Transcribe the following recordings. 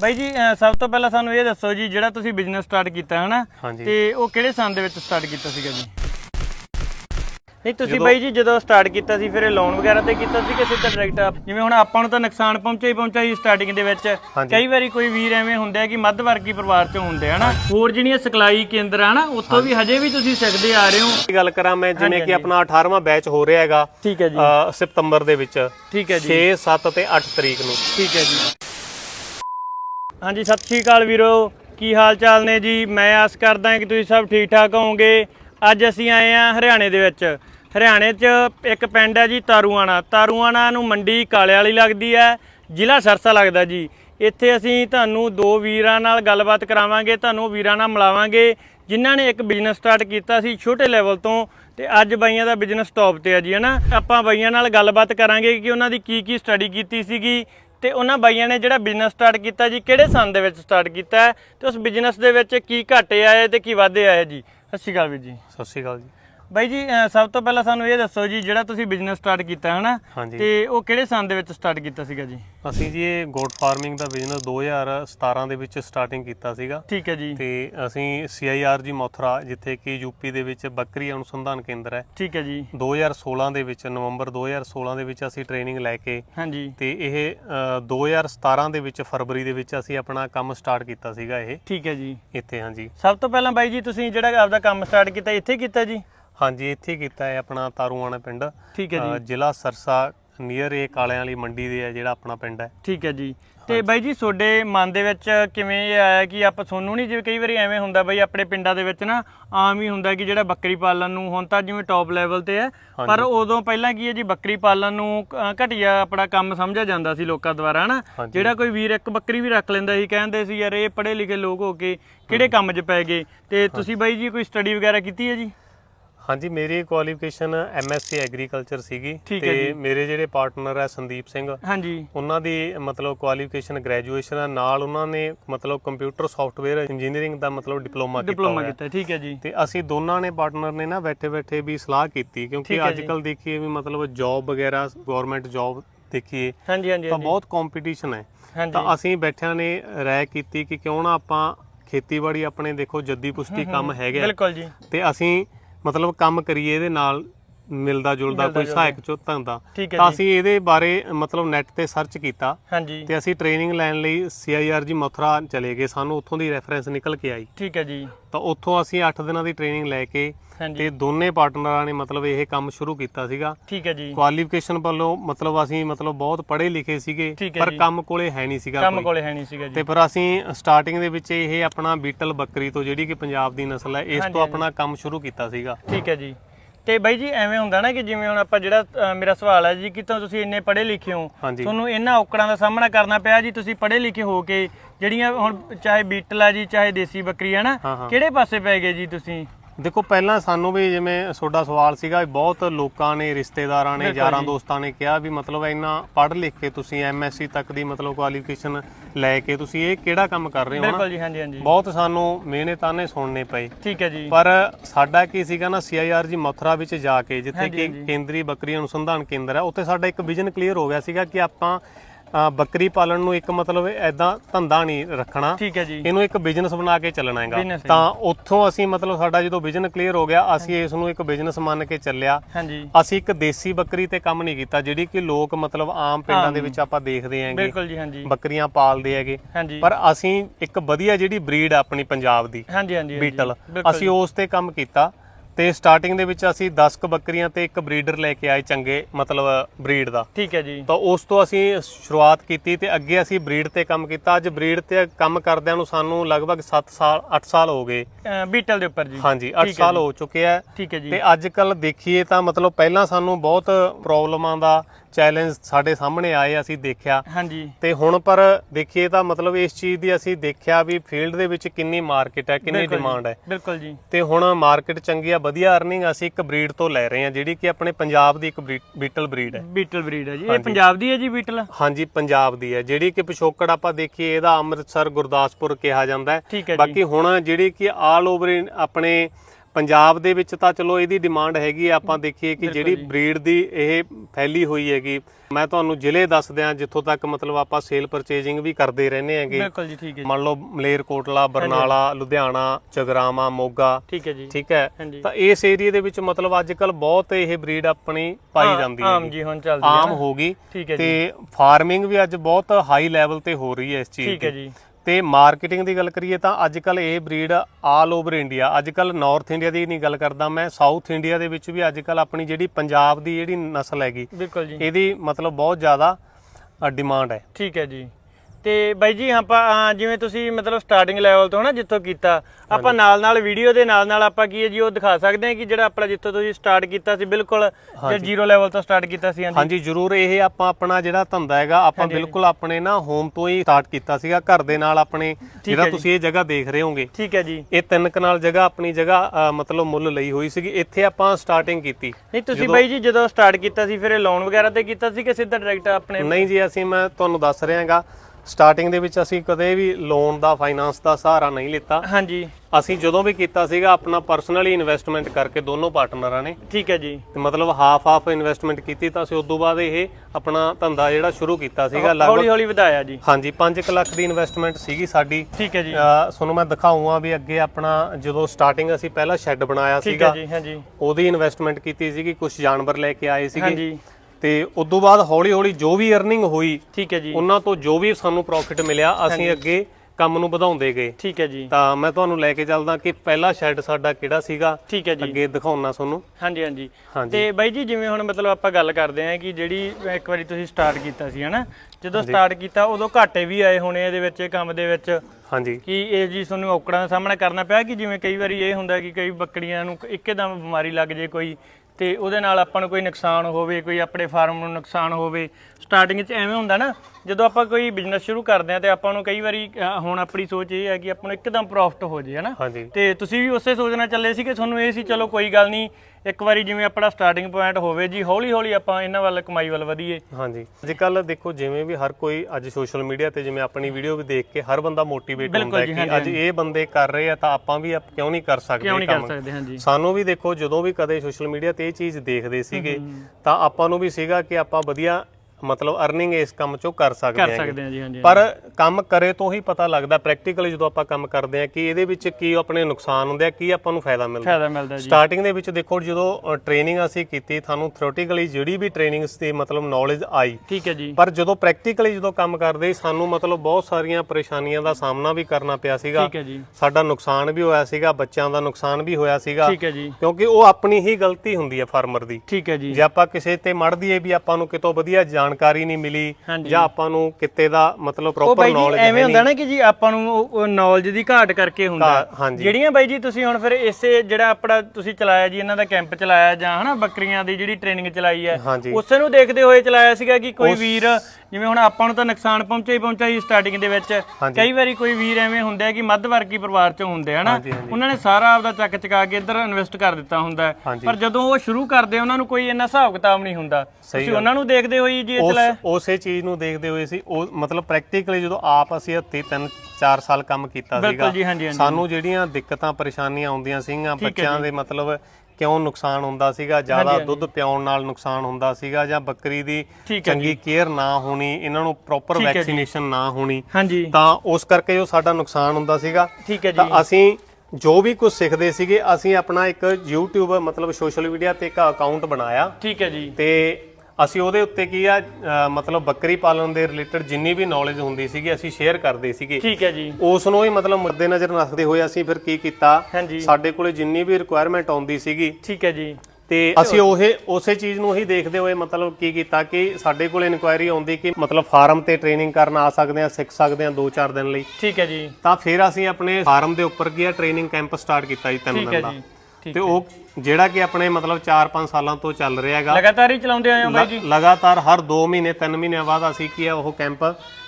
ਬਾਈ ਜੀ ਸਭ ਤੋਂ ਪਹਿਲਾਂ ਸਾਨੂੰ ਇਹ ਦੱਸੋ ਜੀ ਜਿਹੜਾ ਤੁਸੀਂ ਬਿਜ਼ਨਸ ਸਟਾਰਟ ਕੀਤਾ ਹੈ ਨਾ। ਤੇ ਉਹ ਕਿਹੜੇ ਸਾਲ ਦੇ ਵਿੱਚ ਸਟਾਰਟ ਕੀਤਾ ਸੀਗਾ ਜੀ? ਨਹੀਂ ਤੁਸੀਂ ਬਾਈ ਜੀ ਜਦੋਂ ਸਟਾਰਟ ਕੀਤਾ ਸੀ ਫਿਰ ਇਹ ਲੋਨ ਵਗੈਰਾ ਤੇ ਕੀਤਾ ਸੀ ਕਿ ਸਿੱਧਾ ਡਾਇਰੈਕਟ ਜਿਵੇਂ ਹੁਣ ਆਪਾਂ ਨੂੰ ਤਾਂ ਨੁਕਸਾਨ ਪਹੁੰਚਿਆ ਹੀ ਪਹੁੰਚਿਆ ਜੀ ਸਟਾਰਟਿੰਗ ਦੇ ਵਿੱਚ। ਕਈ ਵਾਰੀ ਕੋਈ ਵੀਰ ਐਵੇਂ ਹੁੰਦਾ ਹੈ ਕਿ ਮੱਧ ਵਰਗੀ ਪਰਿਵਾਰ ਚੋਂ ਹੁੰਦੇ ਹਨਾ? ਹੋਰ ਜਿਹੜੀਆਂ ਸਿਖਲਾਈ ਕੇਂਦਰ ਆ ਨਾ ਉੱਥੋਂ ਵੀ ਹਜੇ। ਵੀ ਤੁਸੀਂ ਸਿੱਖਦੇ ਆ ਰਹੇ ਹੋ। ਗੱਲ ਕਰਾਂ ਮੈਂ ਜਿਵੇਂ ਕਿ ਆਪਣਾ 18ਵਾਂ ਬੈਚ ਹੋ ਰਿਹਾ ਹੈਗਾ ਠੀਕ ਹੈ ਜੀ। ਸਤੰਬਰ ਦੇ ਵਿੱਚ। ਠੀਕ ਹੈ ਜੀ। 6 7 ਤੇ 8 ਤਰੀਕ ਨੂੰ। ਠੀਕ ਹੈ ਜੀ। ਹਾਂਜੀ, ਸਤਿ ਸ਼੍ਰੀ ਅਕਾਲ ਵੀਰੋ। ਕੀ ਹਾਲ ਚਾਲ ਨੇ ਜੀ? ਮੈਂ ਆਸ ਕਰਦਾ ਕਿ ਤੁਸੀਂ ਸਭ ਠੀਕ ਠਾਕ ਹੋਵੋਗੇ। ਅੱਜ ਅਸੀਂ ਆਏ ਹਾਂ ਹਰਿਆਣੇ ਦੇ ਵਿੱਚ। ਹਰਿਆਣੇ 'ਚ ਇੱਕ ਪਿੰਡ ਹੈ ਜੀ, ਤਾਰੂਆਣਾ। ਤਾਰੂਆਣਾ ਨੂੰ ਮੰਡੀ ਕਾਲੇ ਵਾਲੀ ਲੱਗਦੀ ਹੈ, ਜ਼ਿਲ੍ਹਾ ਸਰਸਾ ਲੱਗਦਾ ਜੀ। ਇੱਥੇ ਅਸੀਂ ਤੁਹਾਨੂੰ ਦੋ ਵੀਰਾਂ ਨਾਲ ਗੱਲਬਾਤ ਕਰਾਵਾਂਗੇ, ਤੁਹਾਨੂੰ ਵੀਰਾਂ ਨਾਲ ਮਿਲਾਵਾਂਗੇ, ਜਿਨ੍ਹਾਂ ਨੇ ਇੱਕ ਬਿਜ਼ਨਸ ਸਟਾਰਟ ਕੀਤਾ ਸੀ ਛੋਟੇ ਲੈਵਲ ਤੋਂ ਤੇ ਅੱਜ ਬਾਈਆਂ ਦਾ ਬਿਜ਼ਨਸ ਟੌਪ ਤੇ ਆ ਜੀ, ਹਨਾ? ਆਪਾਂ ਬਾਈਆਂ ਨਾਲ ਗੱਲਬਾਤ ਕਰਾਂਗੇ ਕਿ ਉਹਨਾਂ ਦੀ ਕੀ ਕੀ ਸਟੱਡੀ ਕੀਤੀ ਸੀਗੀ ਤੇ ਉਹਨਾਂ ਬਾਈਆਂ ਨੇ ਜਿਹੜਾ ਬਿਜ਼ਨਸ ਸਟਾਰਟ ਕੀਤਾ ਜੀ, ਕਿਹੜੇ ਸੰਨ ਦੇ ਵਿੱਚ ਸਟਾਰਟ ਕੀਤਾ ਹੈ ਤੇ ਉਸ ਬਿਜ਼ਨਸ ਦੇ ਵਿੱਚ ਕੀ ਘਾਟੇ ਆਏ ਤੇ ਕੀ ਵਾਧੇ ਆਏ ਜੀ? ਸਤਿ ਸ਼੍ਰੀ ਅਕਾਲ ਵੀਰ ਜੀ। ਸਤਿ ਸ਼੍ਰੀ ਅਕਾਲ ਜੀ। ਬਾਈ ਜੀ ਸਭ ਤੋਂ ਪਹਿਲਾਂ ਸਾਨੂੰ ਇਹ ਦੱਸੋ ਜੀ ਜਿਹੜਾ ਤੁਸੀਂ ਬਿਜ਼ਨਸ ਸਟਾਰਟ ਕੀਤਾ ਹੈ ਨਾ ਤੇ ਉਹ ਕਿਹੜੇ ਸੰਨ ਦੇ ਵਿੱਚ ਸਟਾਰਟ ਕੀਤਾ ਸੀਗਾ ਜੀ? ਅਸੀਂ ਜੀ ਇਹ ਗੋਟ ਫਾਰਮਿੰਗ ਦਾ ਬਿਜ਼ਨਸ 2017 ਦੇ ਵਿੱਚ ਸਟਾਰਟਿੰਗ ਕੀਤਾ ਸੀਗਾ। ਠੀਕ ਹੈ ਜੀ। ਤੇ ਅਸੀਂ CIR ਜੀ ਮੋਥਰਾ ਜਿੱਥੇ ਕਿ ਯੂਪੀ ਦੇ ਵਿੱਚ ਬੱਕਰੀ ਅਨੁਸੰਧਾਨ ਕੇਂਦਰ ਹੈ। ਠੀਕ ਹੈ ਜੀ। 2016 ਦੇ ਵਿੱਚ ਨਵੰਬਰ 2016 ਦੇ ਵਿੱਚ ਅਸੀਂ ਟ੍ਰੇਨਿੰਗ ਲੈ ਕੇ ਹਾਂਜੀ। ਤੇ ਇਹ ਅ, 2017 ਦੇ ਵਿੱਚ ਫਰਵਰੀ ਦੇ ਵਿੱਚ ਅਸੀਂ ਆਪਣਾ ਕੰਮ ਸਟਾਰਟ ਕੀਤਾ ਸੀਗਾ ਇਹ। ਠੀਕ ਹੈ ਜੀ। ਇੱਥੇ ਹਾਂਜੀ। ਸਭ ਤੋਂ ਪਹਿਲਾਂ ਬਾਈ ਜੀ ਤੁਸੀਂ ਜਿਹੜਾ ਆਪਦਾ ਕੰਮ ਸਟਾਰਟ ਕੀਤਾ ਇੱਥੇ ਕੀਤਾ ਜੀ? ਹਾਂਜੀ ਇੱਥੇ ਕੀਤਾ ਹੈ ਆਪਣਾ ਤਾਰੂਆਣਾ ਪਿੰਡ। ਠੀਕ ਹੈ ਜੀ। ਜ਼ਿਲ੍ਹਾ ਸਰਸਾ ਨੀਅਰ ਇਹ ਕਾਲਿਆਂ ਵਾਲੀ ਮੰਡੀ ਦੇ ਹੈ ਜਿਹੜਾ ਆਪਣਾ ਪਿੰਡ ਹੈ। ਠੀਕ ਹੈ ਜੀ। ਤੇ ਬਾਈ ਜੀ ਤੁਹਾਡੇ ਮਨ ਦੇ ਵਿੱਚ ਕਿਵੇਂ ਇਹ ਆਇਆ ਕਿ ਆਪਾਂ ਤੁਹਾਨੂੰ ਨਹੀਂ ਜਿਵੇਂ ਕਈ ਵਾਰੀ ਐਵੇਂ ਹੁੰਦਾ ਬਾਈ ਆਪਣੇ ਪਿੰਡਾਂ ਦੇ ਵਿੱਚ ਨਾ ਆਮ ਹੀ ਹੁੰਦਾ ਕਿ ਜਿਹੜਾ ਬੱਕਰੀ ਪਾਲਣ ਨੂੰ ਹੁਣ ਤਾਂ ਜਿਵੇਂ ਟੌਪ ਲੈਵਲ ਤੇ ਹੈ ਪਰ। ਉਦੋਂ ਪਹਿਲਾਂ ਕੀ ਹੈ ਜੀ ਬੱਕਰੀ ਪਾਲਣ ਨੂੰ ਘਟੀਆ ਆਪਣਾ ਕੰਮ ਸਮਝਿਆ ਜਾਂਦਾ ਸੀ ਲੋਕਾਂ ਦੁਆਰਾ ਹਨਾ। ਜਿਹੜਾ ਕੋਈ ਵੀਰ ਇੱਕ ਬੱਕਰੀ ਵੀ ਰੱਖ ਲੈਂਦਾ ਸੀ ਕਹਿੰਦੇ ਸੀ ਯਾਰ ਇਹ ਪੜ੍ਹੇ ਲਿਖੇ ਲੋਕ ਹੋ ਕੇ ਕਿਹੜੇ ਕੰਮ 'ਚ ਪੈ ਗਏ? ਤੇ ਤੁਸੀਂ ਬਾਈ ਜੀ ਕੋਈ ਸਟੱਡੀ ਵਗੈਰਾ ਕੀਤੀ ਹੈ ਜੀ? ਹਾਂਜੀ ਮੇਰੀ ਕੁਆਲੀਫਿਕੇਸ਼ਨ ਐਮਐਸਸੀ ਐਗਰੀਕਲਚਰ ਸੀਗੀ। ਤੇ ਮੇਰੇ ਜਿਹੜੇ ਪਾਰਟਨਰ ਹੈ ਸੰਦੀਪ ਸਿੰਘ ਹਾਂਜੀ। ਉਹਨਾਂ ਦੀ ਮਤਲਬ ਕੁਆਲੀਫਿਕੇਸ਼ਨ ਗ੍ਰੈਜੂਏਸ਼ਨ ਨਾਲ ਉਹਨਾਂ ਨੇ ਮਤਲਬ ਕੰਪਿਊਟਰ ਸੌਫਟਵੇਅਰ ਇੰਜੀਨੀਅਰਿੰਗ ਦਾ ਮਤਲਬ ਡਿਪਲੋਮਾ ਕੀਤਾ ਡਿਪਲੋਮਾ ਕੀਤਾ ਠੀਕ ਹੈ ਜੀ। ਤੇ ਅਸੀਂ ਦੋਨਾਂ ਨੇ ਪਾਰਟਨਰ ਨੇ ਨਾ ਬੈਠੇ ਬੈਠੇ ਵੀ ਸਲਾਹ ਕੀਤੀ ਕਿਉਂਕਿ ਅੱਜ। ਕੱਲ ਦੇਖੀਏ ਵੀ ਮਤਲਬ ਜੌਬ ਵਗੈਰਾ ਗਵਰਨਮੈਂਟ ਜੌਬ ਦੇਖੀਏ ਹਾਂਜੀ ਹਾਂਜੀ ਤਾਂ। ਬਹੁਤ ਕੰਪੀਟੀਸ਼ਨ ਹੈ। ਤਾਂ ਅਸੀਂ ਬੈਠਿਆਂ ਨੇ ਰਾਏ ਕੀਤੀ ਕਿ ਕਿਉਂ ਨਾ ਆਪਾਂ ਖੇਤੀਬਾੜੀ ਆਪਣੇ ਦੇਖੋ ਜੱਦੀ ਪੁਸ਼ਤੀ ਕੰਮ ਹੈਗਾ ਬਿਲਕੁਲ ਜੀ। ਤੇ ਅਸੀਂ ਮਤਲਬ ਕੰਮ ਕਰੀਏ ਇਹਦੇ ਨਾਲ ਮਿਲਦਾ ਜੁਲਦਾ ਕੋਈ। ਸਹਾਇਕ ਚੋ ਧੰਦਾ ਠੀਕ ਹੈ ਤਾਂ ਅਸੀਂ ਇਹਦੇ ਬਾਰੇ ਮਤਲਬ ਨੈਟ ਤੇ ਸਰਚ ਕੀਤਾ ਹਾਂਜੀ। ਤੇ ਅਸੀਂ ਟ੍ਰੇਨਿੰਗ ਲੈਣ ਲਈ CIR ਜੀ ਮਥੁਰਾ ਚਲੇ ਗਏ। ਸਾਨੂੰ ਉੱਥੋਂ ਦੀ ਰੈਫਰੈਂਸ ਨਿਕਲ ਕੇ ਆਈ। ਠੀਕ ਹੈ ਜੀ। ਤਾਂ ਉੱਥੋਂ ਅਸੀਂ 8 ਦਿਨਾਂ ਦੀ ਟ੍ਰੇਨਿੰਗ ਲੈ ਕੇ ਤੇ ਦੋਨੇ ਪਾਰਟਨਰਾਂ ਨੇ ਮਤਲਬ ਇਹ ਕੰਮ ਸ਼ੁਰੂ ਕੀਤਾ ਸੀਗਾ। ਠੀਕ ਹੈ ਜੀ। ਕੁਆਲੀਫਿਕੇਸ਼ਨ ਵੱਲੋਂ ਮਤਲਬ ਅਸੀਂ ਮਤਲਬ ਬਹੁਤ ਪੜ੍ਹੇ ਲਿਖੇ ਸੀਗੇ ਪਰ। ਕੰਮ ਕੋਲੇ ਹੈ ਨਹੀਂ ਸੀਗਾ ਕੰਮ ਕੋਲੇ ਹੈ ਨਹੀਂ ਸੀਗਾ ਜੀ। ਤੇ ਪਰ ਅਸੀਂ ਸਟਾਰਟਿੰਗ ਦੇ ਵਿੱਚ ਇਹ ਆਪਣਾ ਬੀਟਲ ਬੱਕਰੀ ਤੋਂ ਜਿਹੜੀ ਕਿ ਪੰਜਾਬ ਦੀ ਨਸਲ ਹੈ ਇਸ ਤੋਂ। ਆਪਣਾ ਕੰਮ ਸ਼ੁਰੂ ਕੀਤਾ ਸੀਗਾ। ਠੀਕ ਹੈ ਜੀ। ਤੇ ਬਾਈ ਜੀ ਐਵੇਂ ਹੁੰਦਾ ਨਾ ਕਿ ਜਿਵੇਂ ਹੁਣ ਆਪਾਂ ਜਿਹੜਾ ਮੇਰਾ ਸਵਾਲ ਹੈ ਜੀ ਕਿ ਤਾਂ ਤੁਸੀਂ ਇੰਨੇ ਪੜ੍ਹੇ ਲਿਖੇ ਹੋ। ਤੁਹਾਨੂੰ ਇਹਨਾਂ ਔਕੜਾਂ ਦਾ ਸਾਹਮਣਾ ਕਰਨਾ ਪਿਆ ਜੀ ਤੁਸੀਂ ਪੜ੍ਹੇ ਲਿਖੇ ਹੋ ਕੇ ਜਿਹੜੀਆਂ ਹੁਣ ਚਾਹੇ ਬੀਟਲ ਆ ਜੀ ਚਾਹੇ ਦੇਸੀ ਬੱਕਰੀ ਹੈ ਨਾ। ਕਿਹੜੇ ਪਾਸੇ ਪੈ ਗਏ ਜੀ ਤੁਸੀਂ? ਦੇਖੋ ਪਹਿਲਾਂ ਸਾਨੂੰ ਵੀ ਜਿਵੇਂ ਤੁਹਾਡਾ ਸਵਾਲ ਸੀਗਾ ਬਹੁਤ ਲੋਕਾਂ ਨੇ ਰਿਸ਼ਤੇਦਾਰਾਂ ਨੇ ਯਾਰਾਂ। ਦੋਸਤਾਂ ਨੇ ਕਿਹਾ ਵੀ ਮਤਲਬ ਇੰਨਾ ਪੜ੍ਹ ਲਿਖ ਕੇ ਤੁਸੀਂ ਐਮਐਸਸੀ ਤੱਕ ਦੀ ਮਤਲਬ ਕੁਆਲੀਫਿਕੇਸ਼ਨ ਲੈ ਕੇ ਤੁਸੀਂ ਇਹ ਕਿਹੜਾ ਕੰਮ ਕਰ ਰਹੇ ਹੋ ਬਿਲਕੁਲ ਨਾ ਜੀ ਹਾਂਜੀ ਹਾਂਜੀ ਬਹੁਤ ਸਾਨੂੰ ਮਿਹਨੇ ਤਾਨੇ ਸੁਣਨੇ ਪਏ ਠੀਕ ਹੈ ਜੀ ਪਰ ਸਾਡਾ ਕੀ ਸੀਗਾ ਨਾ ਸੀਆਈਆਰ ਜੀ ਮਥੁਰਾ ਵਿੱਚ ਜਾ ਕੇ ਜਿੱਥੇ ਕਿ। ਕੇਂਦਰੀ ਬੱਕਰੀ ਅਨੁਸੰਧਾਨ ਕੇਂਦਰ ਹੈ ਉੱਥੇ ਸਾਡਾ ਇੱਕ ਵਿਜ਼ਨ ਕਲੀਅਰ ਹੋ ਗਿਆ ਸੀਗਾ ਕਿ ਆਪਾਂ ਬੱਕਰੀ ਪਾਲਣ ਨੂੰ ਇੱਕ ਮਤਲਬ ਐਦਾਂ ਧੰਦਾ ਨਹੀਂ ਰੱਖਣਾ। ਠੀਕ ਹੈ ਜੀ। ਇਹਨੂੰ ਇੱਕ ਬਿਜ਼ਨਸ ਬਣਾ ਕੇ ਚੱਲਣਾ ਹੈਗਾ। ਤਾਂ ਉੱਥੋਂ ਅਸੀਂ ਮਤਲਬ ਸਾਡਾ ਜਦੋਂ ਵਿਜ਼ਨ ਕਲੀਅਰ ਹੋ ਗਿਆ ਅਸੀਂ ਇਸ ਨੂੰ ਇੱਕ ਬਿਜ਼ਨਸ ਮੰਨ ਕੇ ਚੱਲਿਆ। ਅਸੀਂ ਇੱਕ ਦੇਸੀ ਬੱਕਰੀ ਤੇ ਕੰਮ ਨਹੀਂ ਕੀਤਾ ਜਿਹੜੀ ਕਿ ਲੋਕ ਮਤਲਬ ਆਮ ਪਿੰਡਾਂ ਦੇ ਵਿੱਚ ਆਪਾਂ ਦੇਖਦੇ ਆਂਗੇ ਬਿਲਕੁਲ ਜੀ ਹਾਂਜੀ। ਬੱਕਰੀਆਂ ਪਾਲਦੇ ਹੈਗੇ। ਪਰ ਅਸੀਂ ਇੱਕ ਵਧੀਆ ਜਿਹੜੀ ਬਰੀਡ ਆਪਣੀ ਪੰਜਾਬ ਦੀ ਹਾਂਜੀ ਹਾਂਜੀ। ਬੀਟਲ ਅਸੀਂ ਉਸ ਤੇ ਕੰਮ ਕੀਤਾ। ਤੇ ਸਟਾਰਟਿੰਗ ਦੇ ਵਿੱਚ ਅਸੀਂ 10 ਕ ਬੱਕਰੀਆਂ ਤੇ ਇੱਕ ਬਰੀਡਰ ਲੈ ਕੇ ਆਏ ਚੰਗੇ ਮਤਲਬ ਬਰੀਡ ਦਾ। ਠੀਕ ਹੈ ਜੀ। ਤਾਂ ਉਸ ਤੋਂ ਅਸੀਂ ਸ਼ੁਰੂਆਤ ਕੀਤੀ ਤੇ ਅੱਗੇ ਅਸੀਂ ਬਰੀਡ ਤੇ ਕੰਮ ਕੀਤਾ। ਅੱਜ ਬਰੀਡ ਤੇ ਕੰਮ ਕਰਦਿਆਂ ਨੂੰ ਸਾਨੂੰ ਲਗਭਗ 7 ਸਾਲ 8 ਸਾਲ ਹੋ ਗਏ। ਬੀਟਲ ਦੇ ਉੱਪਰ ਜੀ। ਹਾਂਜੀ 8 ਠੀਕ ਹੈ ਸਾਲ। ਹੋ ਚੁੱਕੇ ਆ। ਠੀਕ ਹੈ ਜੀ। ਤੇ ਅੱਜ ਕੱਲ ਦੇਖੀਏ ਤਾਂ ਮਤਲਬ ਪਹਿਲਾਂ ਸਾਨੂੰ ਬਹੁਤ ਪ੍ਰੋਬਲਮਾਂ ਦਾ ਚੈਲੰਜ ਸਾਡੇ ਸਾਹਮਣੇ ਆਏ ਅਸੀਂ ਦੇਖਿਆ। ਹਾਂਜੀ। ਤੇ ਹੁਣ ਪਰ ਦੇਖੀਏ ਤਾਂ ਮਤਲਬ ਇਸ ਚੀਜ਼ ਦੀ ਅਸੀਂ ਦੇਖਿਆ ਵੀ ਫੀਲਡ ਦੇ ਵਿੱਚ ਕਿੰਨੀ ਮਾਰਕੀਟ ਹੈ ਕਿੰਨੀ ਡਿਮਾਂਡ ਹੈ। ਬਿਲਕੁਲ ਜੀ। ਤੇ ਹੁਣ ਮਾਰਕੀਟ ਚੰਗੀ ਆ ਵਧੀਆ ਅਰਨਿੰਗ ਅਸੀਂ ਇੱਕ ਬਰੀਡ ਤੋਂ ਲੈ ਰਹੇ ਹਾਂ ਜਿਹੜੀ ਕਿ ਆਪਣੇ ਪੰਜਾਬ ਦੀ ਇੱਕ ਬੀਟਲ ਬਰੀਡ ਹੈ। ਬੀਟਲ ਬਰੀਡ ਹੈ ਜੀ। ਇਹ। ਪੰਜਾਬ ਦੀ ਹੈ ਜੀ ਬੀਟਲ ਹਾਂਜੀ ਪੰਜਾਬ ਦੀ ਹੈ। ਜਿਹੜੀ ਕਿ ਪਿਛੋਕੜ ਆਪਾਂ ਦੇਖੀਏ ਇਹਦਾ ਅੰਮ੍ਰਿਤਸਰ ਗੁਰਦਾਸਪੁਰ ਕਿਹਾ ਜਾਂਦਾ ਹੈ। ਬਾਕੀ ਹੁਣ ਜਿਹੜੀ ਕਿ ਆਲ ਓਵਰ ਆਪਣੇ ਪੰਜਾਬ ਦੇ ਵਿੱਚ ਤਾਂ ਚਲੋ ਇਹਦੀ ਡਿਮਾਂਡ ਹੈਗੀ ਆ ਆਪਾਂ ਦੇਖੀਏ ਕਿ ਜਿਹੜੀ ਬਰੀਡ ਦੀ ਇਹ ਫੈਲੀ ਹੋਈ ਹੈਗੀ ਮੈਂ ਤੁਹਾਨੂੰ ਜ਼ਿਲ੍ਹੇ ਦੱਸ ਦਿਆਂ ਜਿੱਥੋਂ ਤੱਕ ਮਤਲਬ ਆਪਾਂ ਸੇਲ ਪਰਚੇਜਿੰਗ ਵੀ ਕਰਦੇ ਰਹਿੰਦੇ ਹੈਗੇ। ਬਿਲਕੁਲ ਜੀ ਠੀਕ ਹੈ ਜੀ। ਮੰਨ ਲਓ ਮਲੇਰਕੋਟਲਾ ਬਰਨਾਲਾ ਲੁਧਿਆਣਾ ਚਗਰਾਮਾ ਮੋਗਾ ਠੀਕ ਹੈ ਜੀ। ਠੀਕ ਹੈ। ਤਾਂ ਇਸ ਏਰੀਆ ਦੇ ਵਿੱਚ ਮਤਲਬ ਅੱਜ ਕੱਲ ਬਹੁਤ ਇਹ ਬਰੀਡ ਆਪਣੀ ਪਾਈ ਹਾਂ, ਜਾਂਦੀ ਆਮ ਹੈ ਜੀ ਹੁਣ ਚੱਲਦੀ ਹੈ ਆਮ। ਹੋ ਗਈ। ਤੇ ਫਾਰਮਿੰਗ ਵੀ ਅੱਜ ਬਹੁਤ ਹਾਈ ਲੈਵਲ ਤੇ ਹੋ ਰਹੀ ਹੈ ਇਸ ਚੀਜ਼ ਠੀਕ ਹੈ ਦੀ। ਜੀ। ਤੇ ਮਾਰਕੀਟਿੰਗ ਦੀ ਗੱਲ ਕਰੀਏ ਤਾਂ ਅੱਜ ਕੱਲ ਇਹ ਬਰੀਡ ਆਲ ਓਵਰ ਇੰਡੀਆ ਅੱਜ ਕੱਲ ਨਾਰਥ ਇੰਡੀਆ ਦੀ ਨਹੀਂ ਗੱਲ ਕਰਦਾ ਮੈਂ ਸਾਊਥ ਇੰਡੀਆ ਦੇ ਵਿੱਚ ਵੀ ਅੱਜ ਕੱਲ ਆਪਣੀ ਜਿਹੜੀ ਪੰਜਾਬ ਦੀ ਜਿਹੜੀ ਨਸਲ ਹੈਗੀ ਬਿਲਕੁਲ ਜੀ। ਇਹਦੀ ਮਤਲਬ ਬਹੁਤ ਜ਼ਿਆਦਾ ਡਿਮਾਂਡ ਹੈ। ਠੀਕ ਹੈ ਜੀ। ਤੇ ਬਾਈ ਜੀ ਆਪਾਂ ਜਿਵੇਂ ਤੁਸੀਂ ਮਤਲਬ ਸਟਾਰਟਿੰਗ ਲੈਵਲ ਤੋਂ ਨਾ ਜਿੱਥੋਂ ਕੀਤਾ ਆਪਾਂ ਨਾਲ ਨਾਲ ਵੀਡੀਓ ਦੇ ਨਾਲ ਨਾਲ ਆਪਾਂ ਕੀ ਹੈ ਜੀ ਉਹ ਦਿਖਾ ਸਕਦੇ ਹਾਂ ਕਿ ਜਿਹੜਾ ਆਪਣਾ ਜਿੱਥੋਂ ਤੁਸੀਂ ਸਟਾਰਟ ਕੀਤਾ ਸੀ ਬਿਲਕੁਲ ਜੇ ਜ਼ੀਰੋ ਲੈਵਲ ਤੋਂ ਸਟਾਰਟ ਕੀਤਾ ਸੀ ਹਾਂਜੀ। ਜਰੂਰ ਇਹ ਆਪਾਂ ਆਪਣਾ ਜਿਹੜਾ ਧੰਦਾ ਹੈਗਾ ਆਪਾਂ ਬਿਲਕੁਲ ਆਪਣੇ ਨਾ ਹੋਮ ਤੋਂ ਹੀ ਸਟਾਰਟ ਕੀਤਾ ਸੀਗਾ ਘਰ ਦੇ ਨਾਲ ਆਪਣੇ ਜਿਹੜਾ। ਤੁਸੀਂ ਇਹ ਜਗ੍ਹਾ ਦੇਖ ਰਹੇ ਹੋਗੇ ਠੀਕ ਹੈ ਜੀ। ਇਹ ਤਿੰਨ ਕਨਾਲ ਜਗ੍ਹਾ ਆਪਣੀ ਜਗ੍ਹਾ ਮਤਲਬ ਮੁੱਲ ਲਈ ਹੋਈ ਸੀਗੀ ਇੱਥੇ ਆਪਾਂ ਸਟਾਰਟਿੰਗ ਕੀਤੀ। ਨਹੀਂ ਤੁਸੀਂ ਬਾਈ ਜੀ ਜਦੋਂ ਸਟਾਰਟ ਕੀਤਾ ਸੀ ਫਿਰ ਇਹ ਲੋਨ ਵਗੈਰਾ ਤੇ ਕੀਤਾ ਸੀ ਕਿ ਸਿੱਧਾ ਡਾਇਰੈਕਟ ਆਪਣੇ? ਨਹੀਂ ਜੀ ਅਸੀਂ ਮੈਂ ਤੁਹਾਨੂੰ ਦੱਸ ਰਿਹਾਗਾ ਸਟਾਰਟਿੰਗ ਦੇ ਵਿੱਚ ਅਸੀਂ ਕਦੇ ਵੀ ਲੋਨ ਦਾ ਫਾਈਨਾਂਸ ਦਾ ਸਹਾਰਾ ਨਹੀਂ ਲਿੱਤਾ। ਹਾਂਜੀ। ਅਸੀਂ ਜਦੋਂ ਵੀ ਕੀਤਾ ਸੀਗਾ ਆਪਣਾ ਪਰਸਨਲੀ ਇਨਵੈਸਟਮੈਂਟ ਕਰਕੇ ਦੋਨੋਂ ਪਾਰਟਨਰਾਂ ਨੇ। ਠੀਕ ਹੈ ਜੀ। ਤੇ ਮਤਲਬ ਹਾਫ ਹਾਫ ਇਨਵੈਸਟਮੈਂਟ ਕੀਤੀ ਤਾਂ ਅਸੀਂ ਉਸ ਤੋਂ ਬਾਅਦ ਇਹ ਆਪਣਾ ਧੰਦਾ ਜਿਹੜਾ ਸ਼ੁਰੂ ਕੀਤਾ ਸੀਗਾ ਲਗਭਗ ਹੌਲੀ ਹੌਲੀ ਵਧਾਇਆ ਜੀ। ਹਾਂਜੀ 5 ਲੱਖ ਦੀ ਇਨਵੈਸਟਮੈਂਟ ਸੀਗੀ ਸਾਡੀ। ਠੀਕ ਹੈ ਜੀ। ਤੁਹਾਨੂੰ ਮੈਂ ਦਿਖਾਉਂਗਾ ਵੀ ਅੱਗੇ ਆਪਣਾ ਜਦੋਂ ਸਟਾਰਟਿੰਗ ਅਸੀਂ ਪਹਿਲਾ ਸ਼ੈੱਡ ਬਣਾਇਆ ਠੀਕ ਹੈ ਸੀਗਾ ਜੀ ਹਾਂਜੀ। ਉਹਦੀ ਇਨਵੈਸਟਮੈਂਟ ਕੀਤੀ ਸੀਗੀ ਕੁਝ ਜਾਨਵਰ ਲੈ ਕੇ ਆਏ ਸੀਗੇ। ਹਾਂਜੀ। ਤੇ ਉਸ ਤੋਂ ਬਾਅਦ ਹੌਲੀ ਹੌਲੀ ਜੋ ਵੀ ਅਰਨਿੰਗ ਹੋਈ ਠੀਕ ਹੈ ਜੀ। ਉਹਨਾਂ ਤੋਂ ਜੋ ਵੀ ਸਾਨੂੰ ਪ੍ਰੋਫਿਟ ਮਿਲਿਆ ਅਸੀਂ ਅੱਗੇ ਕੰਮ ਨੂੰ ਵਧਾਉਂਦੇ ਗਏ। ਠੀਕ ਹੈ ਜੀ। ਤਾਂ ਮੈਂ ਤੁਹਾਨੂੰ ਲੈ ਕੇ ਚੱਲਦਾ ਕਿ ਪਹਿਲਾ ਸ਼ੈੱਡ ਸਾਡਾ ਕਿਹੜਾ ਸੀਗਾ ਠੀਕ ਹੈ ਜੀ। ਅੱਗੇ ਦਿਖਾਉਣਾ ਤੁਹਾਨੂੰ। ਹਾਂਜੀ ਹਾਂਜੀ। ਤੇ ਬਾਈ ਜੀ ਜਿਵੇਂ ਹੁਣ ਮਤਲਬ ਆਪਾਂ ਗੱਲ ਕਰਦੇ ਆਂ ਕਿ ਜਿਹੜੀ ਇੱਕ ਵਾਰੀ ਤੁਸੀਂ ਸਟਾਰਟ ਕੀਤਾ ਸੀ ਹਨਾ? ਜਦੋਂ ਸਟਾਰਟ ਕੀਤਾ ਉਦੋਂ ਘਾਟੇ ਵੀ ਆਏ ਹੋਣੇ ਇਹਦੇ ਵਿੱਚ ਕੰਮ ਦੇ ਵਿੱਚ। ਹਾਂਜੀ। ਕਿ ਇਹ ਜੀ ਤੁਹਾਨੂੰ ਔਕੜਾਂ ਦਾ ਸਾਹਮਣਾ ਕਰਨਾ ਪਿਆ ਕਿ ਜਿਵੇਂ ਕਈ ਵਾਰੀ ਇਹ ਹੁੰਦਾ ਕਿ ਕਈ ਬੱਕੜੀਆਂ ਨੂੰ ਇੱਕਦਮ ਬਿਮਾਰੀ ਲੱਗ ਜੇ ਕੋਈ ਤੇ ਉਹਦੇ ਨਾਲ ਆਪਾਂ ਨੂੰ ਕੋਈ ਨੁਕਸਾਨ ਹੋਵੇ ਕੋਈ ਆਪਣੇ ਫਾਰਮ ਨੂੰ ਨੁਕਸਾਨ ਹੋਵੇ। ਸਟਾਰਟਿੰਗ 'ਚ ਐਵੇਂ ਹੁੰਦਾ ਨਾ ਜਦੋਂ ਆਪਾਂ ਕੋਈ ਬਿਜ਼ਨਸ ਸ਼ੁਰੂ ਕਰਦੇ ਆ ਤੇ ਆਪਾਂ ਨੂੰ ਕਈ ਵਾਰੀ ਅ, ਹੁਣ ਆਪਣੀ ਸੋਚ ਇਹ ਹੈ ਕਿ ਆਪਾਂ ਨੂੰ ਇੱਕਦਮ ਪ੍ਰੋਫਿਟ ਹੋ ਜੇ ਹਨਾ ਹਾਂਜੀ। ਤੇ ਤੁਸੀਂ ਵੀ ਉਸੇ ਸੋਚ ਨਾਲ ਚੱਲੇ ਸੀ ਕਿ ਤੁਹਾਨੂੰ ਇਹ ਸੀ ਚਲੋ ਕੋਈ ਗੱਲ ਨਹੀਂ ਇੱਕ ਵਾਰੀ ਜਿਵੇਂ ਆਪਣਾ ਸਟਾਰਟਿੰਗ ਪੁਆਇੰਟ ਹੋਵੇ ਜੀ ਹੌਲੀ ਹੌਲੀ ਆਪਾਂ ਇਹਨਾਂ ਵੱਲ ਕਮਾਈ ਵੱਲ ਵਧੀਏ। ਹਾਂਜੀ। ਅੱਜ ਕੱਲ ਦੇਖੋ ਜਿਵੇਂ ਵੀ ਹਰ ਕੋਈ ਅੱਜ ਸੋਸ਼ਲ ਮੀਡੀਆ ਤੇ ਜਿਵੇਂ ਆਪਣੀ ਵੀਡੀਓ ਵੀ ਦੇਖ ਕੇ ਹਰ ਬੰਦਾ ਮੋਟੀਵੇਟ ਹੁੰਦਾ ਹੈ ਕਿ ਅੱਜ ਇਹ ਬੰਦੇ ਕਰ ਰਹੇ ਆ ਤਾਂ ਆਪਾਂ ਵੀ ਕਿਉਂ ਨਹੀਂ ਕਰ ਸਕਦੇ ਕਿਉਂ ਨਹੀਂ ਕਰ ਸਕਦੇ ਹਾਂਜੀ। ਸਾਨੂੰ ਵੀ ਦੇਖੋ ਜਦੋਂ ਵੀ ਕਦੇ ਸੋਸ਼ਲ ਮੀਡੀਆ ਤੇ ਇਹ ਚੀਜ਼ ਦੇਖਦੇ ਸੀਗੇ ਤਾਂ ਆਪਾਂ ਨੂੰ ਵੀ ਸੀਗਾ ਕਿ ਆਪਾਂ ਵਧੀਆ ਮਤਲਬ ਅਰਨਿੰਗ ਇਸ ਕੰਮ ਚੋਂ ਕਰ ਸਕਦੇ ਕਰ ਹਾਂ ਸਕਦੇ ਹਾਂ ਜੀ ਹਾਂਜੀ ਪਰ ਕੰਮ ਕਰੇ ਤੋਂ ਹੀ ਪਤਾ ਲੱਗਦਾ ਪ੍ਰੈਕਟੀਕਲੀ ਜਦੋਂ ਆਪਾਂ ਕੰਮ ਕਰਦੇ ਆ ਕਿ ਇਹਦੇ ਵਿੱਚ ਕੀ ਆਪਣੇ ਨੁਕਸਾਨ ਹੁੰਦੇ ਆ ਕੀ ਆਪਾਂ ਨੂੰ ਫਾਇਦਾ ਮਿਲਦਾ। ਫਾਇਦਾ ਮਿਲਦਾ ਜੀ। ਸਟਾਰਟਿੰਗ ਦੇ ਵਿੱਚ ਦੇਖੋ ਜਦੋਂ ਟ੍ਰੇਨਿੰਗ ਅਸੀਂ ਕੀਤੀ ਤੁਹਾਨੂੰ ਥਿਓਰੀਟਿਕਲੀ ਜਿਹੜੀ ਵੀ ਟ੍ਰੇਨਿੰਗਸ ਦੀ ਮਤਲਬ ਨੌਲੇਜ ਆਈ। ਠੀਕ ਹੈ ਜੀ। ਪਰ ਜਦੋਂ ਪ੍ਰੈਕਟੀਕਲੀ ਜਦੋਂ ਕੰਮ ਕਰਦੇ ਸਾਨੂੰ ਮਤਲਬ ਬਹੁਤ ਸਾਰੀਆਂ ਪਰੇਸ਼ਾਨੀਆਂ ਦਾ ਸਾਹਮਣਾ ਵੀ ਕਰਨਾ ਪਿਆ ਸੀਗਾ। ਠੀਕ ਹੈ ਜੀ। ਸਾਡਾ ਨੁਕਸਾਨ ਵੀ ਹੋਇਆ ਸੀਗਾ ਬੱਚਿਆਂ ਦਾ ਨੁਕਸਾਨ ਵੀ ਹੋਇਆ ਸੀਗਾ। ਠੀਕ ਹੈ ਜੀ। ਕਿਉਂਕਿ ਉਹ ਆਪਣੀ ਹੀ ਗਲਤੀ ਹੁੰਦੀ ਹੈ ਫਾਰਮਰ ਦੀ। ਠੀਕ ਹੈ ਜੀ। ਜੇ ਆਪਾਂ ਕਿਸੇ ਤੇ ਮੜ ਦਈਏ ਵੀ ਆਪਾਂ ਨੂੰ ਕਿਤੋਂ ਵਧੀਆ ਜਾਣਕਾਰੀ ਨਹੀਂ ਮਿਲੀ। ਜਾਂ ਆਪਾਂ ਨੂੰ ਕਿਤੇ ਦਾ ਮਤਲਬ ਪ੍ਰੋਪਰ ਨੌਲੇਜ ਐਵੇਂ ਹੁੰਦਾ ਨਾ ਕਿ ਜੀ ਆਪਾਂ ਨੂੰ ਨੌਲੇਜ ਦੀ ਘਾਟ ਕਰਕੇ ਹੁੰਦਾ। ਜਿਹੜੀਆਂ ਬਾਈ ਜੀ ਤੁਸੀਂ ਹੁਣ ਫਿਰ ਇਸੇ ਜਿਹੜਾ ਆਪਣਾ ਤੁਸੀਂ ਚਲਾਇਆ ਜੀ ਇਹਨਾਂ ਦਾ ਕੈਂਪ ਚਲਾਇਆ ਜਾਂ ਹਨਾ ਬੱਕਰੀਆਂ ਦੀ ਜਿਹੜੀ ਟ੍ਰੇਨਿੰਗ ਚਲਾਈ ਹੈ ਉਸੇ ਨੂੰ ਦੇਖਦੇ ਹੋਏ ਚਲਾਇਆ ਸੀਗਾ ਕਿ ਕੋਈ ਵੀਰ ਜਿਵੇਂ ਹੁਣ ਆਪਾਂ ਨੂੰ ਤਾਂ ਨੁਕਸਾਨ ਪਹੁੰਚਿਆ ਹੀ ਪਹੁੰਚਿਆ ਜੀ ਸਟਾਰਟਿੰਗ ਦੇ ਵਿੱਚ। ਕਈ ਵਾਰੀ ਕੋਈ ਵੀਰ ਐਵੇਂ ਹੁੰਦੇ ਆ ਕਿ ਮੱਧ ਵਰਗੀ ਪਰਿਵਾਰ ਚੋਂ ਹੁੰਦੇ ਹਨਾ। ਉਹਨਾਂ ਨੇ ਸਾਰਾ ਆਪਦਾ ਚੱਕ ਚਕਾ ਕੇ ਇੱਧਰ ਇਨਵੈਸਟ ਕਰ ਦਿੱਤਾ ਹੁੰਦਾ ਹੈ। ਪਰ ਜਦੋਂ ਉਹ ਸ਼ੁਰੂ ਕਰਦੇ ਉਹਨਾਂ ਨੂੰ ਕੋਈ ਇੰਨਾ ਹਿਸਾਬ ਕਿਤਾਬ ਨਹੀਂ ਹੁੰਦਾ ਤੁਸੀਂ ਉਹਨਾਂ ਨੂੰ ਦੇਖਦੇ ਹੋਏ ਜੀ ਉਸ ਚਲਾਇਆ ਉਸੇ ਚੀਜ਼ ਨੂੰ ਦੇਖਦੇ ਹੋਏ ਸੀ ਉਹ ਮਤਲਬ ਪ੍ਰੈਕਟੀਕਲੀ ਜਦੋਂ ਆਪ ਅਸੀਂ ਹੱਥੀ ਤਿੰਨ 4 ਸਾਲ ਕੰਮ ਕੀਤਾ ਸੀਗਾ। ਸਾਨੂੰ ਜਿਹੜੀਆਂ ਦਿੱਕਤਾਂ ਪਰੇਸ਼ਾਨੀਆਂ ਆਉਂਦੀਆਂ ਸੀਗੀਆਂ ਬੱਚਿਆਂ ਦੇ ਮਤਲਬ ਕਿਉਂ ਨੁਕਸਾਨ ਹੁੰਦਾ ਸੀਗਾ ਜ਼ਿਆਦਾ ਦੁੱਧ ਪਿਆਉਣ ਨਾਲ ਨੁਕਸਾਨ ਹੁੰਦਾ ਸੀਗਾ ਜਾਂ ਬੱਕਰੀ ਦੀ ਚੰਗੀ ਕੇਅਰ ਨਾ ਹੋਣੀ ਇਹਨਾਂ ਨੂੰ ਪ੍ਰੋਪਰ। ਵੈਕਸੀਨੇਸ਼ਨ ਨਾ ਹੋਣੀ ਤਾਂ ਉਸ ਕਰਕੇ ਜੋ ਸਾਡਾ ਨੁਕਸਾਨ ਹੁੰਦਾ ਸੀਗਾ ਤਾਂ ਅਸੀਂ ਜੋ ਵੀ ਕੁਝ ਸਿੱਖਦੇ ਸੀਗੇ ਅਸੀਂ ਆਪਣਾ ਇੱਕ YouTube ਮਤਲਬ ਸੋਸ਼ਲ ਮੀਡੀਆ ਤੇ ਇੱਕ ਅਕਾਊਂਟ ਬਣਾਇਆ। ਠੀਕ ਹੈ ਜੀ। ਤੇ ਅਸੀਂ ਉਹਦੇ ਉੱਤੇ ਕੀ ਆ ਅ, ਮਤਲਬ ਬੱਕਰੀ ਪਾਲਣ ਦੇ ਰਿਲੇਟਡ ਜਿੰਨੀ ਵੀ ਨੌਲੇਜ ਹੁੰਦੀ ਸੀਗੀ ਅਸੀਂ ਸ਼ੇਅਰ ਕਰਦੇ ਸੀਗੇ। ਠੀਕ ਹੈ ਜੀ। ਉਸ ਨੂੰ ਹੀ ਮਤਲਬ ਮੱਦੇ ਨਜ਼ਰ ਰੱਖਦੇ ਹੋਏ ਅਸੀਂ ਫਿਰ ਕੀ ਕੀਤਾ? ਹਾਂਜੀ। ਸਾਡੇ ਕੋਲੇ ਜਿੰਨੀ ਵੀ ਰਿਕੁਆਇਰਮੈਂਟ ਆਉਂਦੀ ਸੀਗੀ ਠੀਕ ਹੈ ਜੀ। ਤੇ ਅਸੀਂ ਉਹੇ ਉਸੇ ਚੀਜ਼ ਨੂੰ ਹੀ ਦੇਖਦੇ ਹੋਏ ਮਤਲਬ ਕੀ ਕੀਤਾ ਕਿ ਸਾਡੇ ਕੋਲੇ ਇਨਕੁਆਇਰੀ ਆਉਂਦੀ ਕਿ ਮਤਲਬ ਫਾਰਮ ਤੇ ਟ੍ਰੇਨਿੰਗ ਕਰਨ ਆ ਸਕਦੇ ਆ ਸਿੱਖ ਸਕਦੇ ਆ 2-4 ਦਿਨ ਲਈ। ਠੀਕ ਹੈ ਜੀ। ਤਾਂ ਫਿਰ ਅਸੀਂ ਆਪਣੇ ਫਾਰਮ ਦੇ ਉੱਪਰ ਕੀ ਆ ਟ੍ਰੇਨਿੰਗ ਕੈਂਪ ਸਟਾਰਟ ਕੀਤਾ ਜੀ ਤਿੰਨ ਠੀਕ ਹੈ ਦਿਨ ਦਾ। ਜੀ। ਠੀਕ ਤੇ ਉਹ ਜਿਹੜਾ ਕਿ ਆਪਣੇ ਮਤਲਬ 4-5 ਸਾਲਾਂ ਤੋਂ ਚੱਲ ਰਿਹਾ ਹੈਗਾ। ਲਗਾਤਾਰ ਹੀ ਚਲਾਉਂਦੇ ਆਏ ਹੋ ਬਾਈ ਜੀ? ਲਗਾਤਾਰ ਹਰ 2 ਮਹੀਨੇ 3 ਮਹੀਨਿਆਂ ਬਾਅਦ ਅਸੀਂ ਕੀ ਆ ਉਹ ਕੈਂਪ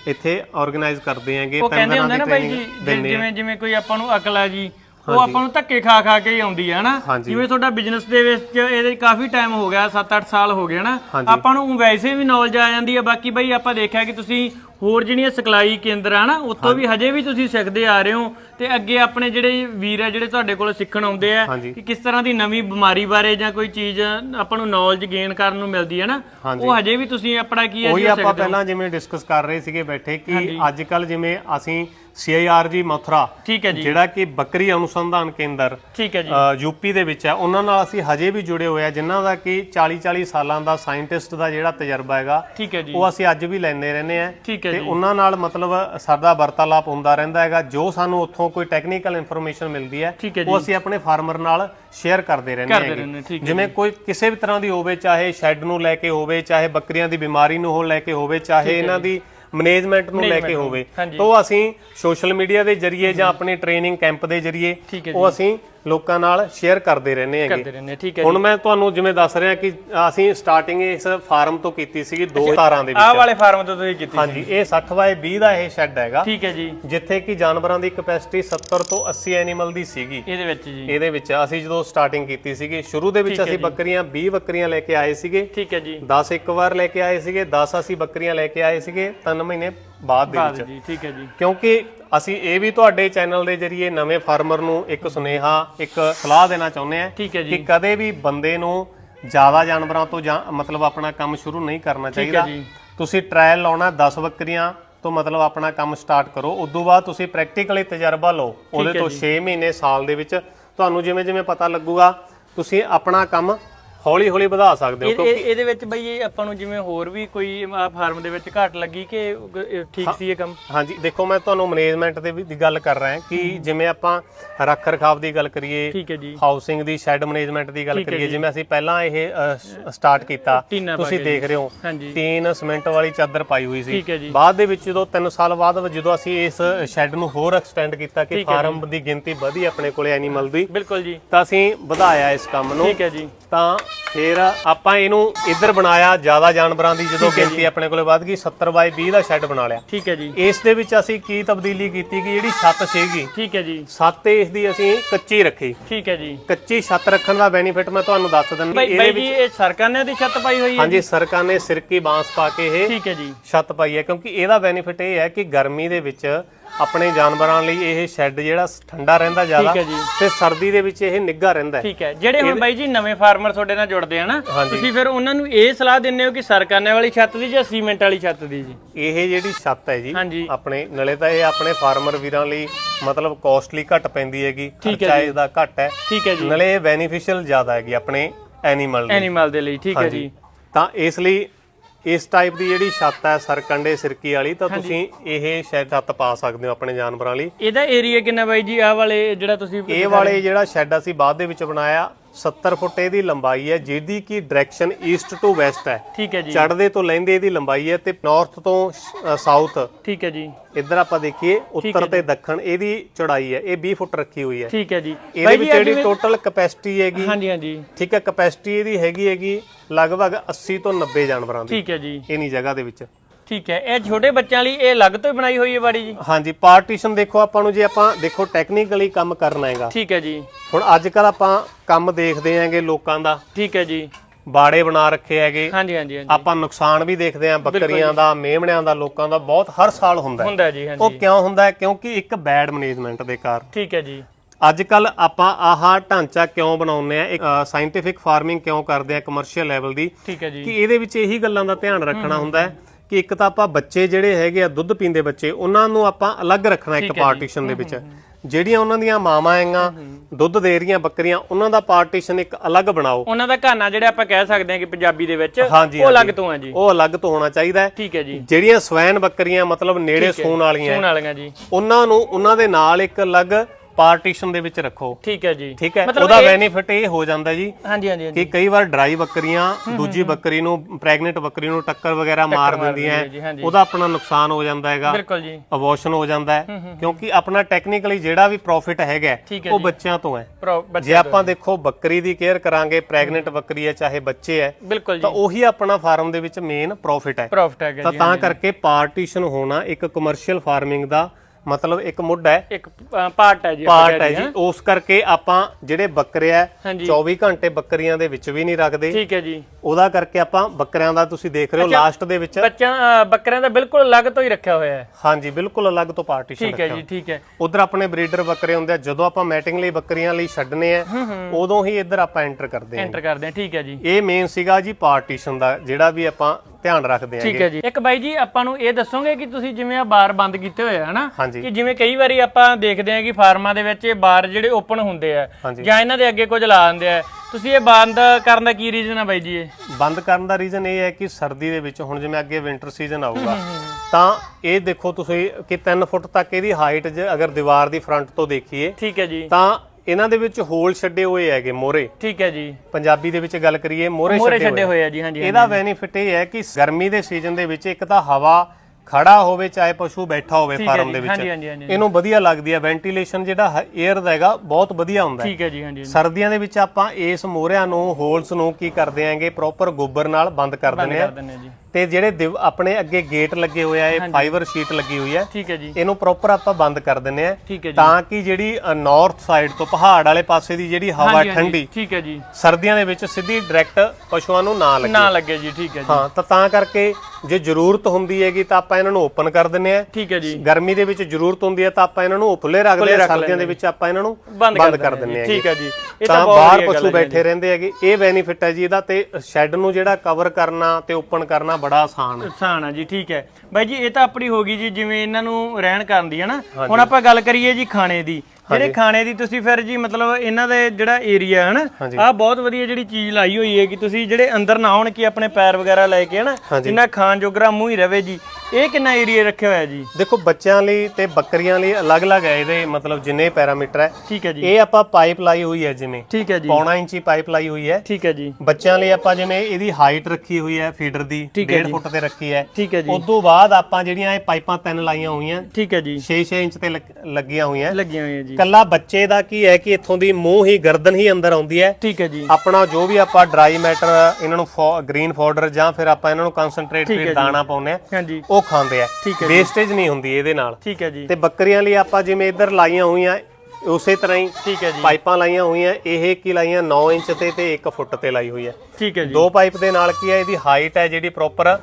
ਇੱਥੇ ਆਰਗੇਨਾਈਜ਼ ਕਰਦੇ ਆਂਗੇ ਉਹ ਕਹਿੰਦੇ ਹੁੰਦੇ ਨਾ ਬਾਈ ਜੀ ਜਿਵੇਂ ਜਿਵੇਂ ਕੋਈ ਆਪਾਂ ਨੂੰ ਅਕਲ ਆ ਜੀ ਉਹ ਆਪਾਂ ਨੂੰ ਧੱਕੇ ਖਾ ਖਾ ਕੇ ਹੀ ਆਉਂਦੀ ਹੈ ਹਨਾ। ਜਿਵੇਂ ਤੁਹਾਡਾ ਬਿਜ਼ਨਸ ਦੇ ਵਿੱਚ ਇਹਦੇ ਕਾਫੀ ਟਾਈਮ ਹੋ ਗਿਆ 7-8 ਸਾਲ ਹੋ ਗਏ ਹਨਾ। ਆਪਾਂ ਨੂੰ ਵੈਸੇ ਵੀ ਨੌਲੇਜ ਆ ਜਾਂਦੀ ਹੈ ਬਾਕੀ ਬਈ ਆਪਾਂ ਦੇਖਿਆ ਕਿ ਤੁਸੀਂ ਹੋਰ ਜਿਹੜੀਆਂ ਸਿਖਲਾਈ ਕੇਂਦਰ ਆ ਨਾ ਉੱਥੋਂ ਵੀ ਹਜੇ ਵੀ ਤੁਸੀਂ ਸਿੱਖਦੇ ਆ ਰਹੇ ਹੋ ਤੇ ਅੱਗੇ ਆਪਣੇ ਜਿਹੜੇ ਵੀਰ ਆ ਜਿਹੜੇ ਤੁਹਾਡੇ ਕੋਲ ਸਿੱਖਣ ਆਉਂਦੇ ਆ। ਕਿ ਕਿਸ ਤਰ੍ਹਾਂ ਦੀ ਨਵੀਂ ਬਿਮਾਰੀ ਬਾਰੇ ਜਾਂ ਕੋਈ ਚੀਜ਼ ਆਪਾਂ ਨੂੰ ਨੌਲੇਜ ਗੇਨ ਕਰਨ ਨੂੰ ਮਿਲਦੀ ਹੈ ਨਾ। ਉਹ ਹਜੇ ਵੀ ਤੁਸੀਂ ਆਪਣਾ ਕੀ ਹੈ ਉਹੀ ਆਪਾਂ। ਪਹਿਲਾਂ ਜਿਵੇਂ ਡਿਸਕਸ ਕਰ ਰਹੇ ਸੀਗੇ ਬੈਠੇ ਕਿ ਅੱਜ ਕੱਲ ਜਿਵੇਂ ਅਸੀਂ ਸੀਆਈਆਰਜੀ ਮਥੁਰਾ ਠੀਕ ਹੈ ਜੀ। ਜਿਹੜਾ ਕਿ ਬੱਕਰੀ ਅਨੁਸੰਧਾਨ ਕੇਂਦਰ ਠੀਕ ਹੈ ਜੀ। ਯੂਪੀ ਦੇ ਵਿੱਚ ਹੈ। ਉਹਨਾਂ ਨਾਲ ਅਸੀਂ ਹਜੇ ਵੀ ਜੁੜੇ ਹੋਏ ਆ ਜਿਨ੍ਹਾਂ ਦਾ ਕਿ 40 40 ਸਾਲਾਂ ਦਾ ਸਾਇੰਟਿਸਟ ਦਾ ਜਿਹੜਾ ਤਜਰਬਾ ਹੈਗਾ ਠੀਕ ਹੈ ਜੀ। ਉਹ ਅਸੀਂ ਅੱਜ ਵੀ ਲੈਂਦੇ ਰਹਿੰਦੇ ਆ ਤੇ ਉਹਨਾਂ ਨਾਲ ਮਤਲਬ ਸਾਡਾ ਵਾਰਤਾਲਾਪ ਹੁੰਦਾ ਰਹਿੰਦਾ ਹੈਗਾ। ਜੋ ਸਾਨੂੰ ਉੱਥੋਂ ਕੋਈ ਟੈਕਨੀਕਲ ਇਨਫੋਰਮੇਸ਼ਨ ਮਿਲਦੀ ਹੈ ਉਹ ਅਸੀਂ ਆਪਣੇ ਫਾਰਮਰ ਨਾਲ ਸ਼ੇਅਰ ਕਰਦੇ ਰਹਿੰਦੇ ਹੈ ਜਿਵੇਂ ਕੋਈ ਕਿਸੇ ਵੀ ਤਰ੍ਹਾਂ ਦੀ ਹੋਵੇ ਚਾਹੇ ਸ਼ੈੱਡ ਨੂੰ ਲੈ ਕੇ ਹੋਵੇ ਚਾਹੇ ਬੱਕਰੀਆਂ ਦੀ ਬਿਮਾਰੀ ਨੂੰ ਹੋ ਲੈ ਕੇ ਹੋਵੇ ਚਾਹੇ ਇਹਨਾਂ ਦੀ ਮੈਨੇਜਮੈਂਟ ਨੂੰ ਲੈ ਕੇ ਹੋਵੇ। ਤਾਂ ਉਹ ਅਸੀਂ ਸੋਸ਼ਲ ਮੀਡੀਆ ਦੇ ਜ਼ਰੀਏ ਜਾਂ ਆਪਣੀ ਟ੍ਰੇਨਿੰਗ ਕੈਂਪ ਦੇ ਜ਼ਰੀਏ ਉਹ ਅਸੀਂ ਲੋਕਾਂ ਨਾਲ ਸ਼ੇਅਰ ਕਰਦੇ ਰਹਿੰਦੇ ਹੈਗੇ। ਕਰਦੇ ਰਹਿੰਦੇ ਠੀਕ ਹੈ ਹੁਣ ਮੈਂ ਤੁਹਾਨੂੰ ਜਿਵੇਂ ਦੱਸ ਰਿਹਾ ਕਿ ਅਸੀਂ ਸਟਾਰਟਿੰਗ ਇਸ ਫਾਰਮ ਤੋਂ ਕੀਤੀ ਸੀਗੀ 2017 ਦੇ ਆਹ ਵਿੱਚ। ਵਾਲੇ ਫਾਰਮ ਤੋਂ ਤੁਸੀਂ ਕੀਤੀ ਹਾਂਜੀ ਇਹ 60 ਬਾਏ 20 ਦਾ ਇਹ ਸ਼ੈੱਡ ਹੈਗਾ। ਠੀਕ ਹੈ ਜੀ। ਜਿੱਥੇ ਕਿ ਜਾਨਵਰਾਂ ਦੀ ਕਪੈਸਿਟੀ 70 ਤੋਂ 80 ਐਨੀਮਲ ਦੀ ਸੀਗੀ। ਇਹਦੇ ਵਿੱਚ ਜੀ। ਇਹਦੇ ਵਿੱਚ ਅਸੀਂ ਜਦੋਂ ਸਟਾਰਟਿੰਗ ਕੀਤੀ ਸੀਗੀ ਸ਼ੁਰੂ ਦੇ ਵਿੱਚ ਅਸੀਂ ਬੱਕਰੀਆਂ 20 ਬੱਕਰੀਆਂ ਲੈ ਕੇ ਆਏ ਸੀਗੇ। ਠੀਕ ਹੈ ਜੀ। 10 ਇੱਕ ਵਾਰ ਲੈ ਕੇ ਆਏ ਸੀਗੇ 10 ਅਸੀਂ ਬੱਕਰੀਆਂ ਲੈ ਕੇ ਆਏ ਸੀਗੇ 3 ਮਹੀਨੇ ਬਾਅਦ ਦੇ ਵਿੱਚ। ਜੀ ਠੀਕ ਹੈ ਜੀ। ਕਿਉਂਕਿ ਅਸੀਂ ਇਹ ਵੀ ਤੁਹਾਡੇ ਚੈਨਲ ਦੇ ਜ਼ਰੀਏ ਨਵੇਂ ਫਾਰਮਰ ਨੂੰ ਇੱਕ ਸੁਨੇਹਾ ਇੱਕ ਸਲਾਹ ਦੇਣਾ ਚਾਹੁੰਦੇ ਠੀਕ ਹੈ ਕਿ ਕਦੇ ਵੀ ਬੰਦੇ ਨੂੰ ਜ਼ਿਆਦਾ ਜਾਨਵਰਾਂ ਤੋਂ ਜਾਂ ਮਤਲਬ ਆਪਣਾ ਕੰਮ ਸ਼ੁਰੂ ਨਹੀਂ ਕਰਨਾ ਚਾਹੀਦਾ। ਜੀ। ਤੁਸੀਂ ਟ੍ਰਾਇਲ ਲਾਉਣਾ 10 ਬੱਕਰੀਆਂ ਤੋਂ ਮਤਲਬ ਆਪਣਾ ਕੰਮ ਸਟਾਰਟ ਕਰੋ। ਉਦੋਂ ਬਾਅਦ ਤੁਸੀਂ ਪ੍ਰੈਕਟੀਕਲੀ ਤਜਰਬਾ ਲਓ। ਉਹਦੇ ਤੋਂ 6 ਮਹੀਨੇ ਸਾਲ ਦੇ ਵਿੱਚ ਤੁਹਾਨੂੰ ਜਿਵੇਂ ਜਿਵੇਂ ਪਤਾ ਲੱਗੂਗਾ ਤੁਸੀਂ ਆਪਣਾ ਕੰਮ ਹੌਲੀ ਹੌਲੀ ਵਧਾ ਸਕਦੇ ਹੋ ਇਹ- ਇਹ- ਇਹਦੇ ਵਿੱਚ ਬਈ ਇਹ ਆਪਾਂ ਨੂੰ ਜਿਵੇਂ ਹੋਰ ਵੀ ਕੋਈ ਫਾਰਮ ਦੇ ਵਿੱਚ ਘਾਟ ਲੱਗੀ ਕਿ ਠੀਕ ਸੀ ਇਹ ਕੰਮ? ਹਾਂਜੀ ਦੇਖੋ ਮੈਂ ਤੁਹਾਨੂੰ ਮੈਨੇਜਮੈਂਟ ਦੇ ਵੀ ਦੀ ਗੱਲ ਕਰ ਰਿਹਾ ਕਿ ਜਿਵੇਂ ਆਪਾਂ ਰੱਖ ਰਖਾਵ ਦੀ ਗੱਲ ਕਰੀਏ ਠੀਕ ਹੈ ਜੀ। ਹਾਊਸਿੰਗ ਦੀ ਸ਼ੈੱਡ ਮੈਨੇਜਮੈਂਟ ਦੀ ਗੱਲ ਕਰੀਏ ਜਿਵੇਂ ਅਸੀਂ ਪਹਿਲਾਂ ਇਹ ਸਟਾਰਟ ਕੀਤਾ ਟੀਨਾ ਪਾ ਤੁਸੀਂ ਕੇ ਦੇਖ ਰਹੇ ਹੋ ਹਾਂਜੀ। ਤੀਨ ਸੀਮੈਂਟ ਵਾਲੀ ਚਾਦਰ ਪਾਈ ਹੋਈ ਸੀ। ਠੀਕ ਹੈ ਜੀ। ਬਾਅਦ ਦੇ ਵਿੱਚ ਜਦੋਂ 3 ਸਾਲ ਬਾਅਦ ਜਦੋਂ ਅਸੀਂ ਇਸ ਸ਼ੈੱਡ ਨੂੰ ਹੋਰ ਐਕਸਟੈਂਡ ਕੀਤਾ ਕਿ ਫਾਰਮ ਦੀ ਗਿਣਤੀ ਵਧੀ ਆਪਣੇ ਕੋਲੇ ਐਨੀਮਲ ਦੀ ਬਿਲਕੁਲ ਜੀ। ਤਾਂ ਅਸੀਂ ਵਧਾਇਆ ਇਸ ਕੰਮ ਨੂੰ। ਠੀਕ ਹੈ ਜੀ। ਤਾਂ ਫਿਰ ਆਪਾਂ ਇਹਨੂੰ ਇੱਧਰ ਬਣਾਇਆ ਜ਼ਿਆਦਾ ਜਾਨਵਰਾਂ ਦੀ ਜਦੋਂ ਗਿਣਤੀ ਆਪਣੇ ਕੋਲੇ ਵੱਧ ਗਈ 70 ਬਾਈ 20 ਦਾ ਸ਼ੈੱਡ ਬਣਾ ਲਿਆ। ਠੀਕ ਹੈ ਜੀ। ਇਸ ਦੇ ਵਿੱਚ ਅਸੀਂ ਕੀ ਤਬਦੀਲੀ ਕੀਤੀ ਕਿ ਜਿਹੜੀ ਛੱਤ ਸੀਗੀ ਠੀਕ ਹੈ ਜੀ। ਛੱਤ ਇਸ ਦੀ ਅਸੀਂ ਕੱਚੀ ਰੱਖੀ। ਠੀਕ ਹੈ ਜੀ। ਕੱਚੀ ਛੱਤ ਰੱਖਣ ਦਾ ਬੈਨੀਫਿਟ ਮੈਂ ਤੁਹਾਨੂੰ ਦੱਸ ਦਿੰਦਾ ਇਹਦੇ ਵਿੱਚ ਜੀ ਇਹ ਸਰਕਾਨੇ ਦੀ ਛੱਤ ਪਾਈ ਹੋਈ ਹੈ ਹਾਂਜੀ ਸਰਕਾਰ ਨੇ ਸਿਰਕੀ ਬਾਂਸ ਪਾ ਕੇ ਇਹ ਠੀਕ ਹੈ ਜੀ। ਛੱਤ ਪਾਈ ਹੈ ਕਿਉਂਕਿ ਇਹਦਾ ਬੈਨੀਫਿਟ ਇਹ ਹੈ ਕਿ ਗਰਮੀ ਦੇ ਵਿੱਚ ਆਪਣੇ ਜਾਨਵਰਾਂ ਲਈ ਇਹ ਸ਼ੈੱਡ ਜਿਹੜਾ ਠੰਡਾ ਰਹਿੰਦਾ ਜ਼ਿਆਦਾ। ਤੇ ਸਰਦੀ ਦੇ ਵਿੱਚ ਇਹ ਨਿੱਘਾ ਰਹਿੰਦਾ ਠੀਕ ਹੈ। ਜਿਹੜੇ ਹੁਣ ਬਾਈ ਜੀ ਨਵੇਂ ਫਾਰਮਰ ਤੁਹਾਡੇ ਨਾਲ ਜੁੜਦੇ ਆ ਨਾ। ਤੁਸੀਂ ਫਿਰ ਉਹਨਾਂ ਨੂੰ ਇਹ ਸਲਾਹ ਦਿੰਦੇ ਹੋ ਕਿ ਸਰਕਾਨੇ ਵਾਲੀ ਛੱਤ ਦੀ ਜਾਂ ਸੀਮੈਂਟ ਵਾਲੀ ਛੱਤ ਦੀ ਜੀ? ਇਹ ਜਿਹੜੀ ਛੱਤ ਹੈ ਜੀ ਆਪਣੇ ਨਲੇ ਤਾਂ ਇਹ ਆਪਣੇ ਫਾਰਮਰ ਵੀਰਾਂ ਲਈ ਮਤਲਬ ਕੋਸਟਲੀ ਘੱਟ ਪੈਂਦੀ ਹੈਗੀ ਖਰਚਾ। ਇਹਦਾ ਘੱਟ ਹੈ। ਠੀਕ ਹੈ ਜੀ। ਨਲੇ ਬੈਨੀਫੀਸ਼ੀਅਲ ਜ਼ਿਆਦਾ ਹੈਗੀ ਆਪਣੇ ਐਨੀਮਲ ਦੇ ਲਈ ਠੀਕ ਹੈ ਜੀ। ਤਾਂ ਇਸ ਲਈ ਇਸ ਟਾਈਪ ਦੀ ਜਿਹੜੀ ਛੱਤ ਹੈ ਸਰਕੰਡੇ ਸਿਰਕੀ ਵਾਲੀ ਤਾਂ ਤੁਸੀਂ ਇਹ ਸ਼ੈੱਡ ਛੱਤ ਪਾ ਸਕਦੇ ਹੋ ਆਪਣੇ ਜਾਨਵਰਾਂ ਲਈ। ਇਹਦਾ ਏਰੀਆ ਕਿੰਨਾ ਬਾਈ ਜੀ? ਆਹ ਵਾਲੇ ਜਿਹੜਾ ਤੁਸੀਂ ਇਹ ਵਾਲੇ ਜਿਹੜਾ ਸ਼ੈੱਡ ਅਸੀਂ ਬਾਅਦ ਦੇ ਵਿੱਚ ਬਣਾਇਆ 70 ਫੁੱਟ ਇਹਦੀ ਲੰਬਾਈ ਹੈ ਜਿਹਦੀ ਕੀ ਡਾਇਰੈਕਸ਼ਨ ਈਸਟ ਟੂ ਵੈਸਟ ਹੈ। ਠੀਕ ਹੈ ਜੀ। ਚੜ੍ਹਦੇ ਤੋਂ ਲਹਿੰਦੇ ਦੀ ਲੰਬਾਈ ਹੈ ਤੇ ਨਾਰਥ ਤੋਂ ਸਾਊਥ ਠੀਕ ਹੈ ਜੀ। ਇੱਧਰ ਆਪਾਂ ਦੇਖੀਏ ਉੱਤਰ ਤੇ ਦੱਖਣ ਇਹਦੀ ਚੌੜਾਈ ਹੈ ਇਹ 20 ਫੁੱਟ ਰੱਖੀ ਹੋਈ ਹੈ। ਠੀਕ ਹੈ ਜੀ। ਇਹਦੇ ਵਿੱਚ ਜਿਹੜੀ ਟੋਟਲ ਕਪੈਸਿਟੀ ਹੈਗੀ ਹਾਂਜੀ ਹਾਂਜੀ। ਠੀਕ ਹੈ ਕਪੈਸਿਟੀ ਇਹਦੀ ਹੈਗੀ ਹੈਗੀ ਲਗਭਗ 80 ਤੋਂ 90 ਜਾਨਵਰਾਂ ਦੀ। ਠੀਕ ਹੈ ਜੀ। ਇਨੀ ਜਗ੍ਹਾ ਦੇ ਵਿੱਚ। ਠੀਕ ਹੈ। ਇਹ ਛੋਟੇ ਬੱਚਿਆਂ ਲਈ ਇਹ ਅਲੱਗ ਤੋਂ ਹੀ ਬਣਾਈ ਹੋਈ ਹੈ ਬਾੜੀ ਜੀ? ਹਾਂਜੀ ਪਾਰਟੀਸ਼ਨ ਦੇਖੋ ਆਪਾਂ ਨੂੰ ਜੇ ਆਪਾਂ ਦੇਖੋ ਟੈਕਨੀਕਲੀ ਕੰਮ ਕਰਨਾ ਹੈਗਾ। ਠੀਕ ਹੈ ਜੀ। ਹੁਣ ਅੱਜ ਕੱਲ ਆਪਾਂ ਕੰਮ ਦੇਖਦੇ ਆਂਗੇ ਲੋਕਾਂ ਦਾ। ਠੀਕ ਹੈ ਜੀ। ਬਾੜੇ ਬਣਾ ਰੱਖੇ ਹੈਗੇ। ਹਾਂਜੀ ਹਾਂਜੀ ਹਾਂਜੀ। ਆਪਾਂ ਨੁਕਸਾਨ ਵੀ ਦੇਖਦੇ ਆਂ ਬੱਕਰੀਆਂ ਦਾ ਮੇਮਣਿਆਂ ਦਾ ਲੋਕਾਂ ਦਾ ਬਹੁਤ ਹਰ ਸਾਲ ਹੁੰਦਾ ਹੈ। ਹੁੰਦਾ ਜੀ ਉਹ ਹਾਂਜੀ ਕਿਉਂ ਹੁੰਦਾ ਹੈ? ਕਿਉਂਕਿ ਇੱਕ ਬੈਡ ਮੈਨੇਜਮੈਂਟ ਦੇ ਕਾਰਨ। ਠੀਕ ਹੈ ਜੀ। ਅੱਜ ਕੱਲ ਆਪਾਂ ਆਹ ਢਾਂਚਾ ਕਿਉਂ ਬਣਾਉਂਦੇ ਆ ਇੱਕ ਸਾਇੰਟੀਫਿਕ ਫਾਰਮਿੰਗ ਕਿਉਂ ਕਰਦੇ ਆ ਕਮਰਸ਼ੀਅਲ ਲੈਵਲ ਦੀ? ਠੀਕ ਹੈ ਜੀ। ਕਿ ਇਹਦੇ ਵਿੱਚ ਇਹੀ ਗੱਲਾਂ ਦਾ ਧਿਆਨ ਰੱਖਣਾ ਹੁੰਦਾ ਹੈ। ਕਿ ਇੱਕ ਤਾਂ ਆਪਾਂ ਬੱਚੇ ਜਿਹੜੇ ਹੈਗੇ ਆ ਦੁੱਧ ਪੀਂਦੇ ਬੱਚੇ ਉਹਨਾਂ ਨੂੰ ਆਪਾਂ ਅਲੱਗ ਰੱਖਣਾ ਇੱਕ ਪਾਰਟੀਸ਼ਨ ਦੇ ਵਿੱਚ। ਜਿਹੜੀਆਂ ਉਹਨਾਂ ਦੀਆਂ ਮਾਵਾਂ ਹੈਗੀਆਂ ਦੁੱਧ ਦੇ ਰਹੀਆਂ ਬੱਕਰੀਆਂ ਉਹਨਾਂ ਦਾ ਪਾਰਟੀਸ਼ਨ ਇੱਕ ਅਲੱਗ ਬਣਾਓ। ਉਹਨਾਂ ਦਾ ਘਾਨਾ ਜਿਹੜਾ ਆਪਾਂ ਕਹਿ ਸਕਦੇ ਹਾਂ ਕਿ ਪੰਜਾਬੀ ਦੇ ਵਿੱਚ ਉਹ ਅਲੱਗ। ਤੋਂ ਹੈ ਜੀ। ਉਹ ਅਲੱਗ ਤੋਂ ਹੋਣਾ ਚਾਹੀਦਾ ਹੈ। ਠੀਕ ਹੈ ਜੀ। ਜਿਹੜੀਆਂ ਸਵੈਨ ਬੱਕਰੀਆਂ ਮਤਲਬ ਨੇੜੇ ਸੂਣ ਵਾਲੀਆਂ ਸੂਣ ਵਾਲੀਆਂ ਜੀ। ਉਹਨਾਂ ਨੂੰ ਉਹਨਾਂ ਦੇ ਨਾਲ ਇੱਕ ਅਲੱਗ ਪਾਰਟੀਸ਼ਨ ਦੇ ਵਿੱਚ ਰੱਖੋ। ਠੀਕ ਹੈ ਜੀ। ਠੀਕ ਹੈ? ਉਹਦਾ ਬੈਨੀਫਿਟ ਇਹ ਹੋ ਜਾਂਦਾ ਜੀ ਹਾਂਜੀ ਹਾਂਜੀ ਕਿ ਕਈ ਵਾਰ ਡਰਾਈ ਬੱਕਰੀਆਂ ਦੂਜੀ ਬੱਕਰੀ ਨੂੰ ਪ੍ਰੈਗਨੈਂਟ ਬੱਕਰੀ ਨੂੰ ਟੱਕਰ ਵਗੈਰਾ ਮਾਰ ਦਿੰਦੀਆਂ। ਉਹਦਾ ਆਪਣਾ ਨੁਕਸਾਨ ਹੋ ਜਾਂਦਾ ਹੈਗਾ। ਬਿਲਕੁਲ ਜੀ। ਅਬੋਰਸ਼ਨ ਹੋ ਜਾਂਦਾ ਹੈ। ਕਿਉਂਕਿ ਆਪਣਾ ਟੈਕਨੀਕਲੀ ਜਿਹੜਾ ਵੀ ਪ੍ਰੋਫਿਟ ਹੈਗਾ ਹੈ ਉਹ। ਬੱਚਿਆਂ ਤੋਂ ਹੈ। ਜੇ ਆਪਾਂ ਦੇਖੋ ਬੱਕਰੀ ਦੀ ਕੇਅਰ ਕਰਾਂਗੇ ਪ੍ਰੈਗਨੈਂਟ ਬੱਕਰੀ ਹੈ ਚਾਹੇ ਬੱਚੇ ਹੈ ਤਾਂ ਉਹੀ ਆਪਣਾ ਫਾਰਮ ਦੇ ਵਿੱਚ ਮੇਨ ਪ੍ਰੋਫਿਟ ਹੈ। ਪ੍ਰੋਫਿਟ ਹੈਗਾ ਤਾਂ ਤਾਂ ਕਰਕੇ ਪਾਰਟੀਸ਼ਨ ਹੋਣਾ ਇੱਕ ਕਮਰਸ਼ੀਅਲ ਫਾਰਮਿੰਗ ਦਾ ਮਤਲਬ ਇੱਕ ਮੁੱਢ ਹੈ। ਇੱਕ ਪਾਰਟ ਹੈ ਜੀ ਪਾਰਟ ਹੈ ਜੀ? ਉਸ ਕਰਕੇ ਆਪਾਂ ਜਿਹੜੇ ਬੱਕਰੇ ਆ ਹਾਂਜੀ। 24 ਘੰਟੇ ਬੱਕਰੀਆਂ ਦੇ ਵਿੱਚ ਵੀ ਨਹੀਂ ਰੱਖਦੇ। ਠੀਕ ਹੈ ਜੀ। ਉਹਦਾ ਕਰਕੇ ਆਪਾਂ ਬੱਕਰਿਆਂ ਦਾ ਤੁਸੀਂ ਦੇਖ ਰਹੇ ਹੋ ਲਾਸਟ ਦੇ ਵਿੱਚ। ਬੱਚਿਆਂ ਬੱਕਰਿਆਂ ਦਾ ਬਿਲਕੁਲ ਅਲੱਗ ਤੋਂ ਹੀ ਰੱਖਿਆ ਹੋਇਆ ਹੈ। ਹਾਂਜੀ ਬਿਲਕੁਲ ਅਲੱਗ ਤੋਂ ਪਾਰਟੀਸ਼ਨ ਠੀਕ ਹੈ ਜੀ ਠੀਕ ਹੈ। ਉਧਰ ਆਪਣੇ ਬਰੀਡਰ ਬੱਕਰੇ ਹੁੰਦੇ ਆ ਜਦੋਂ ਆਪਾਂ ਮੈਟਿੰਗ ਲਈ ਬੱਕਰੀਆਂ ਲਈ ਛੱਡਨੇ ਆ ਉਦੋਂ ਹੀ ਇੱਧਰ ਆਪਾਂ ਐਂਟਰ ਕਰਦੇ ਆ ਐਂਟਰ ਕਰਦੇ ਹਾਂ ਠੀਕ ਹੈ ਜੀ। ਇਹ ਮੇਨ ਸੀਗਾ ਜੀ ਪਾਰਟੀਸ਼ਨ ਦਾ ਜਿਹੜਾ ਵੀ ਆਪਾਂ ਧਿਆਨ ਰੱਖਦੇ ਠੀਕ ਆਂਗੇ ਹੈ ਜੀ। ਇੱਕ ਬਾਈ ਜੀ ਆਪਾਂ ਨੂੰ ਇਹ ਦੱਸੋਗੇ ਕਿ ਤੁਸੀਂ ਜਿਵੇਂ ਆ ਬਾਰ ਬੰਦ ਕੀਤੇ ਹੋਏ ਆ ਹਨਾ। ਕਿ ਜਿਵੇਂ ਕਈ ਵਾਰੀ ਆਪਾਂ ਦੇਖਦੇ ਆ ਕਿ ਫਾਰਮਾਂ ਦੇ ਵਿੱਚ ਇਹ ਬਾਰ ਜਿਹੜੇ ਓਪਨ ਹੁੰਦੇ ਆ। ਜਾਂ ਇਹਨਾਂ ਦੇ ਅੱਗੇ ਕੁਝ ਲਾ ਦਿੰਦੇ ਆ। ਤੁਸੀਂ ਇਹ ਬੰਦ ਕਰਨ ਦਾ ਕੀ ਰੀਜ਼ਨ ਆ ਬਾਈ ਜੀ ਇਹ? ਬੰਦ ਕਰਨ ਦਾ ਰੀਜ਼ਨ ਇਹ ਹੈ ਕਿ ਸਰਦੀ ਦੇ ਵਿੱਚ ਹੁਣ ਜਿਵੇਂ ਅੱਗੇ ਵਿంటర్ ਸੀਜ਼ਨ ਆਊਗਾ ਤਾਂ ਇਹ ਦੇਖੋ ਤੁਸੀਂ ਕਿ 3 ਫੁੱਟ ਤੱਕ ਇਹਦੀ ਹਾਈਟ ਅਗਰ ਦੀਵਾਰ ਦੀ ਫਰੰਟ ਤੋਂ ਦੇਖੀਏ ਠੀਕ ਹੈ ਜੀ। ਤਾਂ ਇਹਨਾਂ ਦੇ ਵਿੱਚ ਹੋਲ ਛੱਡੇ ਹੋਏ ਹੈਗੇ ਮੋਰੇ ਠੀਕ ਹੈ ਜੀ। ਪੰਜਾਬੀ ਦੇ ਵਿੱਚ ਗੱਲ ਕਰੀਏ ਮੋਰੇ ਮੋਰੇ ਛੱਡੇ ਹੋਏ ਆ ਜੀ ਹਾਂਜੀ ਇਹਦਾ ਬੈਨੀਫਿਟ ਇਹ ਹੈ ਕਿ ਗਰਮੀ ਦੇ ਸੀਜ਼ਨ ਦੇ ਵਿੱਚ ਇੱਕ ਤਾਂ ਹਵਾ ਖੜਾ ਹੋਵੇ ਚਾਹੇ ਪਸ਼ੂ ਬੈਠਾ ਹੋਵੇ ਫਾਰਮ ਦੇ ਵਿੱਚ। ਇਹਨੂੰ ਵਧੀਆ ਲੱਗਦੀ ਹੈ। ਵੈਂਟੀਲੇਸ਼ਨ ਜਿਹੜਾ 에ਅਰ ਦਾ ਹੈਗਾ ਬਹੁਤ ਵਧੀਆ ਹੁੰਦਾ ਹੈ। ਠੀਕ ਹੈ ਜੀ ਹਾਂਜੀ। ਸਰਦੀਆਂ ਦੇ ਵਿੱਚ ਆਪਾਂ ਇਸ ਮੋਹਰਿਆਂ ਨੂੰ ਹੋਲਸ ਨੂੰ ਕੀ ਕਰਦੇ ਆਂਗੇ ਪ੍ਰੋਪਰ ਗੋਬਰ ਨਾਲ ਬੰਦ ਕਰ ਦਿੰਦੇ ਆ ਤੇ ਜਿਹੜੇ ਦਿਵ- ਆਪਣੇ ਅੱਗੇ ਗੇਟ ਲੱਗੇ ਹੋਏ ਆ ਇਹ ਫਾਈਬਰ ਸ਼ੀਟ ਲੱਗੀ ਹੋਈ ਹੈ। ਠੀਕ ਹੈ ਜੀ। ਇਹਨੂੰ ਪ੍ਰੋਪਰ ਆਪਾਂ ਬੰਦ ਕਰ ਦਿੰਦੇ ਆ ਠੀਕ ਹੈ ਜੀ। ਤਾਂ ਕਿ ਜਿਹੜੀ ਨਾਰਥ ਸਾਈਡ ਤੋਂ ਪਹਾੜ ਵਾਲੇ ਪਾਸੇ ਦੀ ਜਿਹੜੀ ਹਵਾ ਹਾਂਜੀ, ਹਾਂਜੀ, ਠੰਡੀ ਠੀਕ ਹੈ ਜੀ। ਸਰਦੀਆਂ ਦੇ ਵਿੱਚ ਸਿੱਧੀ ਡਾਇਰੈਕਟ ਪਸ਼ੂਆਂ ਨੂੰ ਨਾ ਲੱਗੇ। ਨਾ ਲੱਗੇ ਜੀ ਠੀਕ ਹੈ ਜੀ। ਹਾਂ ਤਾਂ ਤਾਂ ਕਰਕੇ ਜੇ ਜ਼ਰੂਰਤ ਹੁੰਦੀ ਹੈਗੀ ਤਾਂ ਆਪਾਂ ਇਹਨਾਂ ਨੂੰ ਓਪਨ ਕਰ ਦਿੰਨੇ ਆ ਠੀਕ ਹੈ ਜੀ। ਗਰਮੀ ਦੇ ਵਿੱਚ ਜ਼ਰੂਰਤ ਹੁੰਦੀ ਹੈ ਤਾਂ ਆਪਾਂ ਇਹਨਾਂ ਨੂੰ ਉਪਲੇ ਰੱਖਦੇ ਆ ਸਰਦੀਆਂ ਦੇ ਵਿੱਚ ਆਪਾਂ ਇਹਨਾਂ ਨੂੰ ਬੰਦ ਕਰ ਦਿੰਨੇ ਆ ਠੀਕ ਹੈ ਜੀ। ਇਹ ਤਾਂ ਬਾਹਰ ਪਸ਼ੂ ਹੈ। ਬੈਠੇ ਰਹਿੰਦੇ ਹੈਗੇ। ਇਹ ਬੈਨੀਫਿਟ ਹੈ ਜੀ ਇਹਦਾ ਤੇ ਸ਼ੈੱਡ ਨੂੰ ਜਿਹੜਾ ਕਵਰ ਕਰਨਾ ਤੇ ਓਪਨ ਕਰਨਾ ਬੜਾ ਆਸਾਨ ਹੈ। ਆਸਾਨ ਆ ਜੀ ਠੀਕ ਹੈ। ਬਾਈ ਜੀ ਇਹ ਤਾਂ ਆਪਣੀ ਹੋ ਗਈ ਜੀ ਜਿਵੇਂ ਇਹਨਾਂ ਨੂੰ ਰਹਿਣ ਕਰਨ ਦੀ ਹੈ ਨਾ। ਹੁਣ ਆਪਾਂ ਗੱਲ ਕਰੀਏ ਜੀ ਖਾਣੇ ਦੀ। ਜਿਹੜੇ ਖਾਣੇ ਦੀ ਤੁਸੀਂ ਫਿਰ ਜੀ ਮਤਲਬ ਇਹਨਾਂ ਦੇ ਜਿਹੜਾ ਏਰੀਆ ਹੈ ਨਾ ਆਹ ਬਹੁਤ ਵਧੀਆ ਜਿਹੜੀ ਚੀਜ਼ ਲਾਈ ਹੋਈ ਹੈ ਕਿ ਤੁਸੀਂ ਜਿਹੜੇ ਅੰਦਰ ਨਾ ਆਉਣ ਕਿ ਆਪਣੇ ਪੈਰ ਵਗੈਰਾ ਲੈ ਕੇ ਹੈ ਨਾ ਜਿੰਨਾ ਖਾਣ ਜੋਗਰਾ ਮੂੰਹ ਹੀ ਰਵੇ ਜੀ। ਇਹ ਕਿੰਨਾ ਏਰੀਆ ਰੱਖਿਆ ਹੋਇਆ ਜੀ? ਦੇਖੋ ਬੱਚਿਆਂ ਲਈ ਤੇ ਬੱਕਰੀਆਂ ਲਈ ਅਲੱਗ-ਅਲੱਗ ਹੈ ਇਹਦੇ ਮਤਲਬ ਜਿੰਨੇ ਪੈਰਾਮੀਟਰ ਹੈ। ਠੀਕ ਹੈ ਜੀ। ਇਹ ਆਪਾਂ ਪਾਈਪ ਲਾਈ ਹੋਈ ਹੈ ਜਿਵੇਂ। ਠੀਕ ਹੈ ਜੀ। ਪੌਣਾ ਇੰਚੀ ਪਾਈਪ ਲਾਈ ਹੋਈ ਹੈ। ਠੀਕ ਹੈ ਜੀ। ਬੱਚਿਆਂ ਲਈ ਆਪਾਂ ਜਿਵੇਂ ਇਹਦੀ ਹਾਈਟ ਰੱਖੀ ਹੋਈ ਹੈ ਫੀਡਰ ਦੀ 1.5 ਫੁੱਟ ਤੇ ਰੱਖੀ ਹੈ। ਠੀਕ ਹੈ ਜੀ। ਉਸ ਤੋਂ ਬਾਅਦ ਆਪਾਂ ਜਿਹੜੀਆਂ ਇਹ ਪਾਈਪਾਂ ਤਿੰਨ ਲਾਈਆਂ ਹੋਈਆਂ ਠੀਕ ਹੈ ਜੀ। 6-6 ਇੰਚ ਤੇ ਲੱਗ- ਲੱਗੀਆਂ ਹੋਈਆਂ। ਲੱਗੀਆਂ ਹੋਈਆਂ ਜੀ। ਕੱਲਾ ਬੱਚੇ ਦਾ ਕੀ ਹੈ ਕਿ ਇੱਥੋਂ ਦੀ ਮੂੰਹ ਹੀ ਗਰਦਨ ਹੀ ਅੰਦਰ ਆਉਂਦੀ ਹੈ। ਠੀਕ ਹੈ ਜੀ। ਆਪਣਾ ਜੋ ਵੀ ਆਪਾਂ ਡਰਾਈ ਮੈਟਰ ਇਹਨਾਂ ਨੂੰ ਗ੍ਰੀਨ ਫਾਊਡਰ ਜਾਂ ਫਿਰ ਆਪਾਂ ਇਹਨਾਂ ਨੂੰ ਕਨਸੈਂਟਰੇਟ ਫੀਡ। ਦਾਣਾ ਪਾਉਂਦੇ ਆ ਹਾਂਜੀ। ਉਹ ਖਾਂਦੇ ਆ। ਠੀਕ ਹੈ ਵੇਸਟੇਜ ਨਹੀਂ ਹੁੰਦੀ ਇਹਦੇ ਨਾਲ। ਠੀਕ ਹੈ ਜੀ। ਤੇ ਬੱਕਰੀਆਂ ਲਈ ਆਪਾਂ ਜਿਵੇਂ ਇੱਧਰ ਲਾਈਆਂ ਹੋਈਆਂ ਉਸੇ ਤਰ੍ਹਾਂ ਹੀ ਠੀਕ ਹੈ ਜੀ। ਪਾਈਪਾਂ ਲਾਈਆਂ ਹੋਈਆਂ ਇਹ ਕੀ ਲਾਈਆਂ 9 ਇੰਚ ਤੇ ਤੇ 1 ਫੁੱਟ ਤੇ ਲਾਈ ਹੋਈ ਹੈ। ਠੀਕ ਹੈ ਜੀ। ਦੋ ਪਾਈਪ ਦੇ ਨਾਲ ਕੀ ਹੈ ਇਹਦੀ ਹਾਈਟ ਹੈ ਜਿਹੜੀ ਪ੍ਰੋਪਰ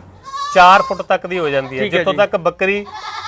4 ਫੁੱਟ ਤੱਕ ਦੀ ਹੋ ਜਾਂਦੀ ਹੈ। ਠੀਕ ਹੈ ਜਿੱਥੋਂ ਜੀ। ਤੱਕ ਬੱਕਰੀ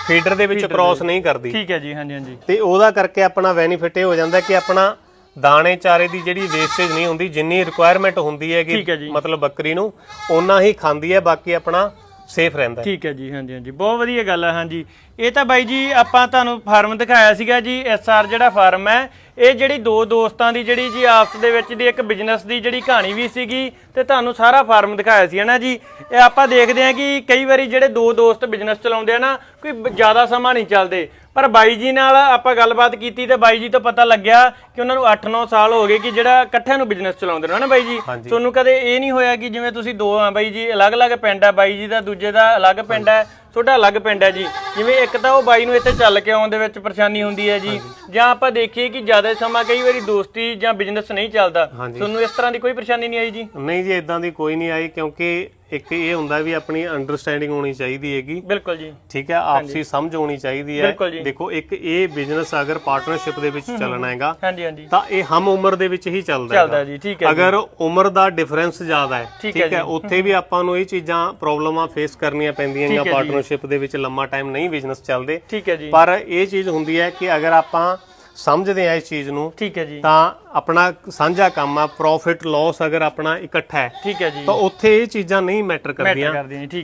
ਫੀਡਰ ਦੇ ਵਿੱਚ ਕ੍ਰਾਸ ਨਹੀਂ ਕਰਦੀ। ਠੀਕ ਹੈ ਜੀ ਹਾਂਜੀ ਹਾਂਜੀ। ਤੇ ਉਹਦਾ ਕਰਕੇ ਆਪਣਾ ਬੈਨੀਫਿਟ ਇਹ ਹੋ ਜਾਂਦਾ ਕਿ ਆਪਣਾ ਦਾਣੇ ਚਾਰੇ ਦੀ ਜਿਹੜੀ ਵੇਸਟੇਜ ਨਹੀਂ ਹੁੰਦੀ ਜਿੰਨੀ ਰਿਕੁਆਇਰਮੈਂਟ ਹੁੰਦੀ ਹੈ ਠੀਕ ਹੈ ਕਿ ਜੀ। ਮਤਲਬ ਬੱਕਰੀ ਨੂੰ ਓਨਾ ਹੀ ਖਾਂਦੀ ਹੈ ਬਾਕੀ ਆਪਣਾ ਸੇਫ ਰਹਿੰਦਾ ਹੈ। ਠੀਕ ਹੈ ਜੀ ਹਾਂਜੀ ਹਾਂਜੀ ਬਹੁਤ ਵਧੀਆ ਗੱਲ ਹੈ ਹਾਂਜੀ ਇਹ ਤਾਂ ਬਾਈ ਜੀ ਆਪਾਂ ਤੁਹਾਨੂੰ ਫਾਰਮ ਦਿਖਾਇਆ ਸੀਗਾ ਜੀ ਐਸਆਰ ਜਿਹੜਾ ਫਾਰਮ ਹੈ ਇਹ ਜਿਹੜੀ ਦੋ ਦੋਸਤਾਂ ਦੀ ਜਿਹੜੀ ਜੀ ਆਪਸ ਦੇ ਵਿੱਚ ਦੀ ਇੱਕ ਬਿਜ਼ਨਸ ਦੀ ਜਿਹੜੀ ਕਹਾਣੀ ਵੀ ਸੀਗੀ ਤੇ ਤੁਹਾਨੂੰ ਸਾਰਾ ਫਾਰਮ ਦਿਖਾਇਆ ਸੀ ਨਾ ਜੀ? ਇਹ ਆਪਾਂ ਦੇਖਦੇ ਹਾਂ ਕਿ ਕਈ ਵਾਰੀ ਜਿਹੜੇ ਦੋ ਦੋਸਤ ਬਿਜ਼ਨਸ ਚਲਾਉਂਦੇ ਆ ਨਾ ਕੋਈ ਜ਼ਿਆਦਾ ਸਮਾਂ ਨਹੀਂ ਚੱਲਦੇ। ਪਰ ਬਾਈ ਜੀ ਨਾਲ ਆਪਾਂ ਗੱਲਬਾਤ ਕੀਤੀ ਤੇ ਬਾਈ ਜੀ ਤੋਂ ਪਤਾ ਲੱਗਿਆ ਕਿ ਉਹਨਾਂ ਨੂੰ 8-9 ਸਾਲ ਹੋ ਗਏ ਕਿ ਜਿਹੜਾ ਇਕੱਠਿਆਂ ਨੂੰ ਬਿਜ਼ਨਸ ਚਲਾਉਂਦੇ ਨੇ ਨਾ ਬਾਈ ਜੀ। ਤੁਹਾਨੂੰ ਕਦੇ ਇਹ ਨਹੀਂ ਹੋਇਆ ਕਿ ਜਿਵੇਂ ਤੁਸੀਂ ਦੋ ਆ ਬਾਈ ਜੀ ਅਲੱਗ-ਅਲੱਗ ਪਿੰਡ ਆ ਬਾਈ ਜੀ ਦਾ ਦੂਜੇ ਦਾ ਅਲੱਗ ਪਿੰਡ ਹੈ ਤੁਹਾਡਾ ਅਲੱਗ ਪਿੰਡ ਹੈ ਜੀ। ਜਿਵੇਂ ਇੱਕ ਤਾਂ ਉਹ ਬਾਈ ਨੂੰ ਇੱਥੇ ਚੱਲ ਕੇ ਆਉਣ ਦੇ ਵਿੱਚ ਪਰੇਸ਼ਾਨੀ ਹੁੰਦੀ ਹੈ ਜੀ। ਜਾਂ ਆਪਾਂ ਦੇਖੀਏ ਕਿ ਜ਼ਿਆਦਾ ਸਮਾਂ ਕਈ ਵਾਰੀ ਦੋਸਤੀ ਜਾਂ ਬਿਜ਼ਨਸ ਨਹੀਂ ਚੱਲਦਾ। ਹਾਂਜੀ। ਤੁਹਾਨੂੰ ਇਸ ਤਰ੍ਹਾਂ ਦੀ ਕੋਈ ਪਰੇਸ਼ਾਨੀ ਨਹੀਂ ਆਈ ਜੀ? ਨਹੀਂ ਜੀ ਇਦਾਂ ਦੀ ਕੋਈ ਨਹੀਂ ਆਈ ਕਿਉਂਕਿ ਇੱਕ ਇਹ ਹੁੰਦਾ ਵੀ ਆਪਣੀ ਅੰਡਰਸਟੈਂਡਿੰਗ ਹੋਣੀ ਚਾਹੀਦੀ ਹੈਗੀ। ਬਿਲਕੁਲ ਜੀ। ਠੀਕ ਹੈ ਆਪਸੀ ਸਮਝ ਹੋਣੀ ਚਾਹੀਦੀ ਹੈ। ਦੇਖੋ ਇੱਕ ਇਹ ਬਿਜ਼ਨਸ ਅਗਰ ਪਾਰਟਨਰਸ਼ਿਪ ਦੇ ਵਿੱਚ ਚੱਲਣਾ ਹੈਗਾ ਹਾਂਜੀ ਹਾਂਜੀ। ਤਾਂ ਇਹ ਹਮ ਉਮਰ ਦੇ ਵਿੱਚ ਹੀ ਚੱਲਦਾ ਚੱਲਦਾ ਹੈਗਾ ਜੀ ਠੀਕ ਹੈ। ਅਗਰ ਉਮਰ ਦਾ ਡਿਫਰੈਂਸ ਜ਼ਿਆਦਾ ਹੈ ਠੀਕ ਹੈ ਹੈ ਉੱਥੇ ਵੀ ਆਪਾਂ ਨੂੰ ਇਹ ਚੀਜ਼ਾਂ ਪ੍ਰੋਬਲਮਾਂ ਫੇਸ ਕਰਨੀਆਂ ਪੈਂਦੀਆਂ ਹੈ ਜੀ। ਪਾਰਟਨਰਸ਼ਿਪ ਦੇ ਵਿੱਚ ਲੰਮਾ ਟਾਈਮ ਨਹੀਂ ਬਿਜ਼ਨਸ ਚੱਲਦੇ। ਠੀਕ ਹੈ ਜੀ। ਪਰ ਇਹ ਚੀਜ਼ ਹੁੰਦੀ ਹੈ ਕਿ ਅਗਰ ਆਪਾਂ ਸਮਝਦੇ ਆ ਇਸ ਚੀਜ਼ ਨੂੰ ਠੀਕ ਹੈ ਜੀ। ਤਾਂ ਆਪਣਾ ਸਾਂਝਾ ਕੰਮ ਆ ਪ੍ਰੋਫਿਟ ਲਾਸ ਅਗਰ ਆਪਣਾ ਇਕੱਠਾ ਹੈ ਠੀਕ ਹੈ ਜੀ। ਤਾਂ ਉੱਥੇ ਇਹ ਚੀਜ਼ਾਂ ਨਹੀਂ ਮੈਟਰ ਕਰਦੀਆਂ।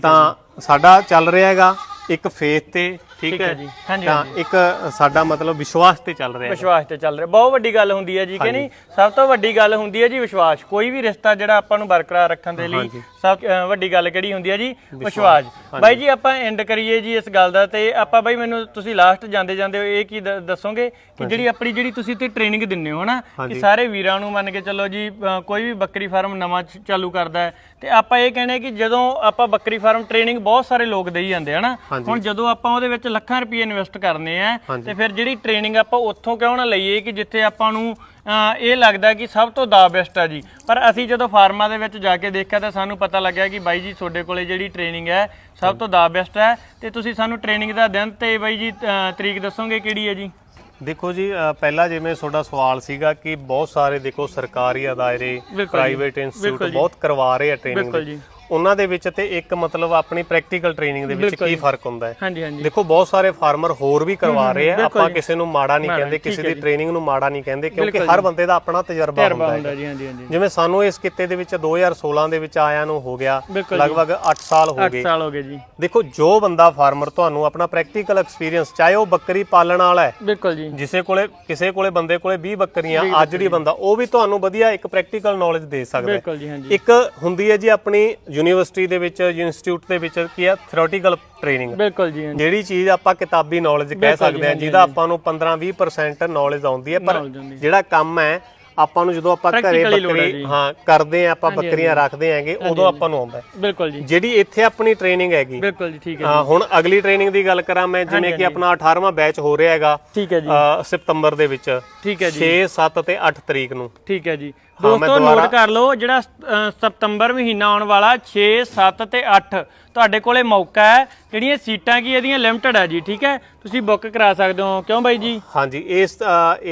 ਤਾਂ ਸਾਡਾ ਚੱਲ ਰਿਹਾ ਹੈਗਾ ਇੱਕ ਫੇਥ ਤੇ ਠੀਕ ਹੈ ਜੀ। ਹਾਂਜੀ ਤਾਂ ਇੱਕ ਸਾਡਾ ਮਤਲਬ ਵਿਸ਼ਵਾਸ ਤੇ ਚੱਲ ਰਿਹਾ ਹੈ। ਵਿਸ਼ਵਾਸ ਤੇ ਚੱਲ ਰਿਹਾ। ਬਹੁਤ ਵੱਡੀ ਗੱਲ ਹੁੰਦੀ ਹੈ ਜੀ ਕਿ ਨਹੀਂ ਸਭ ਤੋਂ ਵੱਡੀ ਗੱਲ ਹੁੰਦੀ ਹੈ ਜੀ ਵਿਸ਼ਵਾਸ। ਕੋਈ ਵੀ ਰਿਸ਼ਤਾ ਜਿਹੜਾ ਆਪਾਂ ਨੂੰ ਬਰਕਰਾਰ ਰੱਖਣ ਦੇ ਲਈ। ਸਭ ਵੱਡੀ ਗੱਲ ਕਿਹੜੀ ਹੁੰਦੀ ਹੈ ਜੀ? ਵਿਸ਼ਵਾਸ। ਬਾਈ ਜੀ ਆਪਾਂ ਐਂਡ ਕਰੀਏ ਜੀ ਇਸ ਗੱਲ ਦਾ ਤੇ ਆਪਾਂ ਬਾਈ ਮੈਨੂੰ ਤੁਸੀਂ ਲਾਸਟ ਜਾਂਦੇ ਜਾਂਦੇ ਇਹ ਕੀ ਦੱਸੋਗੇ? ਕਿ ਜਿਹੜੀ ਆਪਣੀ ਜਿਹੜੀ ਤੁਸੀਂ ਤੇ ਟ੍ਰੇਨਿੰਗ ਦਿੰਦੇ ਹੋ ਹਨਾ ਕਿ ਸਾਰੇ ਵੀਰਾਂ ਨੂੰ ਮੰਨ ਕੇ ਚੱਲੋ ਜੀ ਕੋਈ ਵੀ ਬੱਕਰੀ ਫਾਰਮ ਨਵਾਂ ਚਾਲੂ ਕਰਦਾ ਹੈ ਤੇ ਆਪਾਂ ਇਹ ਕਹਿੰਦੇ ਕਿ ਜਦੋਂ ਆਪਾਂ ਬੱਕਰੀ ਫਾਰਮ ਟ੍ਰੇਨਿੰਗ ਬਹੁਤ ਸਾਰੇ ਲੋਕ ਦੇਈ ਜਾਂਦੇ ਹਨਾ। ਹੁਣ ਜਦੋਂ ਆਪਾਂ ਉਹਦੇ ਵਿੱਚ ਵਿੱਚ ਲੱਖਾਂ ਰੁਪਏ ਇਨਵੈਸਟ ਕਰਨੇ ਆ। ਤੇ ਫਿਰ ਜਿਹੜੀ ਟ੍ਰੇਨਿੰਗ ਆਪਾਂ ਉੱਥੋਂ ਕਿਉਂ ਨਾ ਲਈਏ ਕਿ ਜਿੱਥੇ ਆਪਾਂ ਨੂੰ ਇਹ ਲੱਗਦਾ ਕਿ ਸਭ ਤੋਂ ਦਾ ਬੈਸਟ ਆ ਜੀ। ਪਰ ਅਸੀਂ ਜਦੋਂ ਫਾਰਮਾਂ ਦੇ ਵਿੱਚ ਜਾ ਕੇ ਦੇਖਿਆ ਤਾਂ ਸਾਨੂੰ ਪਤਾ ਲੱਗਿਆ ਕਿ ਬਾਈ ਜੀ ਤੁਹਾਡੇ ਕੋਲੇ ਜਿਹੜੀ ਟ੍ਰੇਨਿੰਗ ਹੈ ਸਭ ਤੋਂ ਦਾ ਬੈਸਟ ਹੈ। ਤੇ ਤੁਸੀਂ ਸਾਨੂੰ ਟ੍ਰੇਨਿੰਗ ਦਾ ਦਿਨ ਤੇ ਬਾਈ ਜੀ ਤਰੀਕ ਦੱਸੋਗੇ ਕਿਹੜੀ ਹੈ ਜੀ? ਦੇਖੋ ਜੀ ਪਹਿਲਾਂ ਜਿਵੇਂ ਤੁਹਾਡਾ ਸਵਾਲ ਸੀਗਾ ਕਿ ਬਹੁਤ ਸਾਰੇ ਦੇਖੋ ਸਰਕਾਰੀ ਅਦਾਰੇ ਪ੍ਰਾਈਵੇਟ ਇੰਸਟੀਚਿਊਟ। ਬਹੁਤ ਕਰਵਾ ਰਹੇ ਆ ਟ੍ਰੇਨਿੰਗ ਉਹਨਾਂ ਦੇ ਵਿੱਚ ਤੇ ਇੱਕ ਮਤਲਬ ਆਪਣੀ ਪ੍ਰੈਕਟੀਕਲ ਟ੍ਰੇਨਿੰਗ ਦੇ ਵਿੱਚ ਕੀ। ਫ਼ਰਕ ਹੁੰਦਾ ਹੈ? ਹਾਂਜੀ ਹਾਂਜੀ। ਦੇਖੋ ਬਹੁਤ ਸਾਰੇ ਫਾਰਮਰ ਹੋਰ ਵੀ ਕਰਵਾ ਰਹੇ ਆ। ਆਪਾਂ। ਕਿਸੇ ਨੂੰ ਮਾੜਾ ਨਹੀਂ ਕਹਿੰਦੇ ਕਿਸੇ ਦੀ। ਟ੍ਰੇਨਿੰਗ ਨੂੰ ਮਾੜਾ ਨਹੀਂ ਕਹਿੰਦੇ ਕਿਉਂਕਿ ਹਰ। ਬੰਦੇ ਦਾ ਆਪਣਾ ਤਜਰਬਾ ਹੁੰਦਾ ਹੈ। ਜਿਵੇਂ ਸਾਨੂੰ ਇਸ ਕਿੱਤੇ ਦੇ ਵਿੱਚ 2016 ਦੇ ਵਿੱਚ ਆਇਆਂ ਨੂੰ ਹੋ ਗਿਆ। ਲਗਭਗ 8 ਸਾਲ ਹੋ 8 ਗਏ। ਸਾਲ ਹੋ ਗਏ ਜੀ। ਦੇਖੋ ਜੋ ਬੰਦਾ ਫਾਰਮਰ ਤੁਹਾਨੂੰ ਆਪਣਾ ਪ੍ਰੈਕਟੀਕਲ ਐਕਸਪੀਰੀਅੰਸ ਚਾਹੇ ਉਹ ਬੱਕਰੀ ਪਾਲਣ ਵਾਲਾ ਹੈ ਬਿਲਕੁਲ ਜੀ। ਜਿਸੇ ਕੋਲੇ ਕਿਸੇ ਕੋਲੇ ਬੰਦੇ ਕੋਲੇ 20 ਬੱਕਰੀਆਂ ਅੱਜ ਜਿਹੜੀ ਬੰਦਾ ਉਹ ਵੀ ਤੁਹਾਨੂੰ ਵਧੀਆ ਇੱਕ ਪ੍ਰੈਕਟੀਕਲ ਨੌਲੇਜ ਦੇ ਸਕਦਾ ਹੈ। ਬਿਲਕੁਲ ਜੀ ਹਾਂਜੀ। ਇੱਕ ਹੁੰਦੀ ਹੈ ਜੀ ਆਪਣੀ ਯੂਨੀਵਰਸਿਟੀ ਦੇ ਵਿੱਚ ਇੰਸਟੀਚਿਊਟ ਦੇ ਵਿੱਚ ਕੀ ਹੈ ਥਿਓਰੀਟੀਕਲ ਟ੍ਰੇਨਿੰਗ ਬਿਲਕੁਲ ਜੀ ਹਾਂਜੀ। ਜਿਹੜੀ ਚੀਜ਼ ਆਪਾਂ ਕਿਤਾਬੀ ਨੌਲੇਜ ਕਹਿ ਬਿਲਕੁਲ ਜੀ, ਸਕਦੇ ਹਾਂ ਹਾਂਜੀ, ਜਿਹਦਾ ਆਪਾਂ ਨੂੰ 15-20% ਨੌਲੇਜ ਆਉਂਦੀ ਹੈ ਪਰ Knowledge ਆਉਂਦੀ ਹੈ। ਜਿਹੜਾ ਕੰਮ ਹੈ ਆਪਾਂ ਨੂੰ ਜਦੋਂ ਆਪਾਂ ਘਰੇ Practically ਲੋੜ ਹੈ ਬੱਕਰੀ ਜੀ। ਹਾਂ ਕਰਦੇ ਆ ਆਪਾਂ ਬੱਕਰੀਆਂ ਰੱਖਦੇ ਆਂਗੇ ਉਦੋਂ ਆਪਾਂ ਨੂੰ ਆਉਂਦਾ ਹੈ। ਬਿਲਕੁਲ ਜੀ। ਜਿਹੜੀ ਇੱਥੇ ਆਪਣੀ ਟ੍ਰੇਨਿੰਗ ਹੈਗੀ। ਬਿਲਕੁਲ ਜੀ ਠੀਕ ਹੈ ਹਾਂ, ਹੁਣ ਅਗਲੀ ਟ੍ਰੇਨਿੰਗ ਦੀ ਗੱਲ ਕਰਾਂ ਮੈਂ ਜਿਵੇਂ ਕਿ ਆਪਣਾ 18ਵਾਂ ਬੈਚ ਹੋ ਰਿਹਾ ਹੈਗਾ ਠੀਕ ਹੈ ਜੀ। ਅ, ਸਤੰਬਰ ਦੇ ਵਿੱਚ। ਠੀਕ ਹੈ ਜੀ। 6 7 ਤੇ 8 ਤਰੀਕ ਨੂੰ। ਠੀਕ ਹੈ ਜੀ। ਦੋਸਤੋ ਨੋਟ ਕਰ ਲਓ ਜਿਹੜਾ ਅ, ਸਤੰਬਰ ਮਹੀਨਾ ਆਉਣ ਵਾਲਾ 6 7 ਤੇ 8 ਤੁਹਾਡੇ ਕੋਲੇ ਮੌਕਾ ਹੈ, ਜਿਹੜੀਆਂ ਸੀਟਾਂ ਕੀ ਇਹਦੀਆਂ ਲਿਮਟਿਡ ਹੈ ਜੀ, ਠੀਕ ਹੈ? ਤੁਸੀਂ ਬੁੱਕ ਕਰਾ ਸਕਦੇ ਹੋ। ਕਿਉਂ ਬਾਈ ਜੀ? ਹਾਂਜੀ, ਇਸ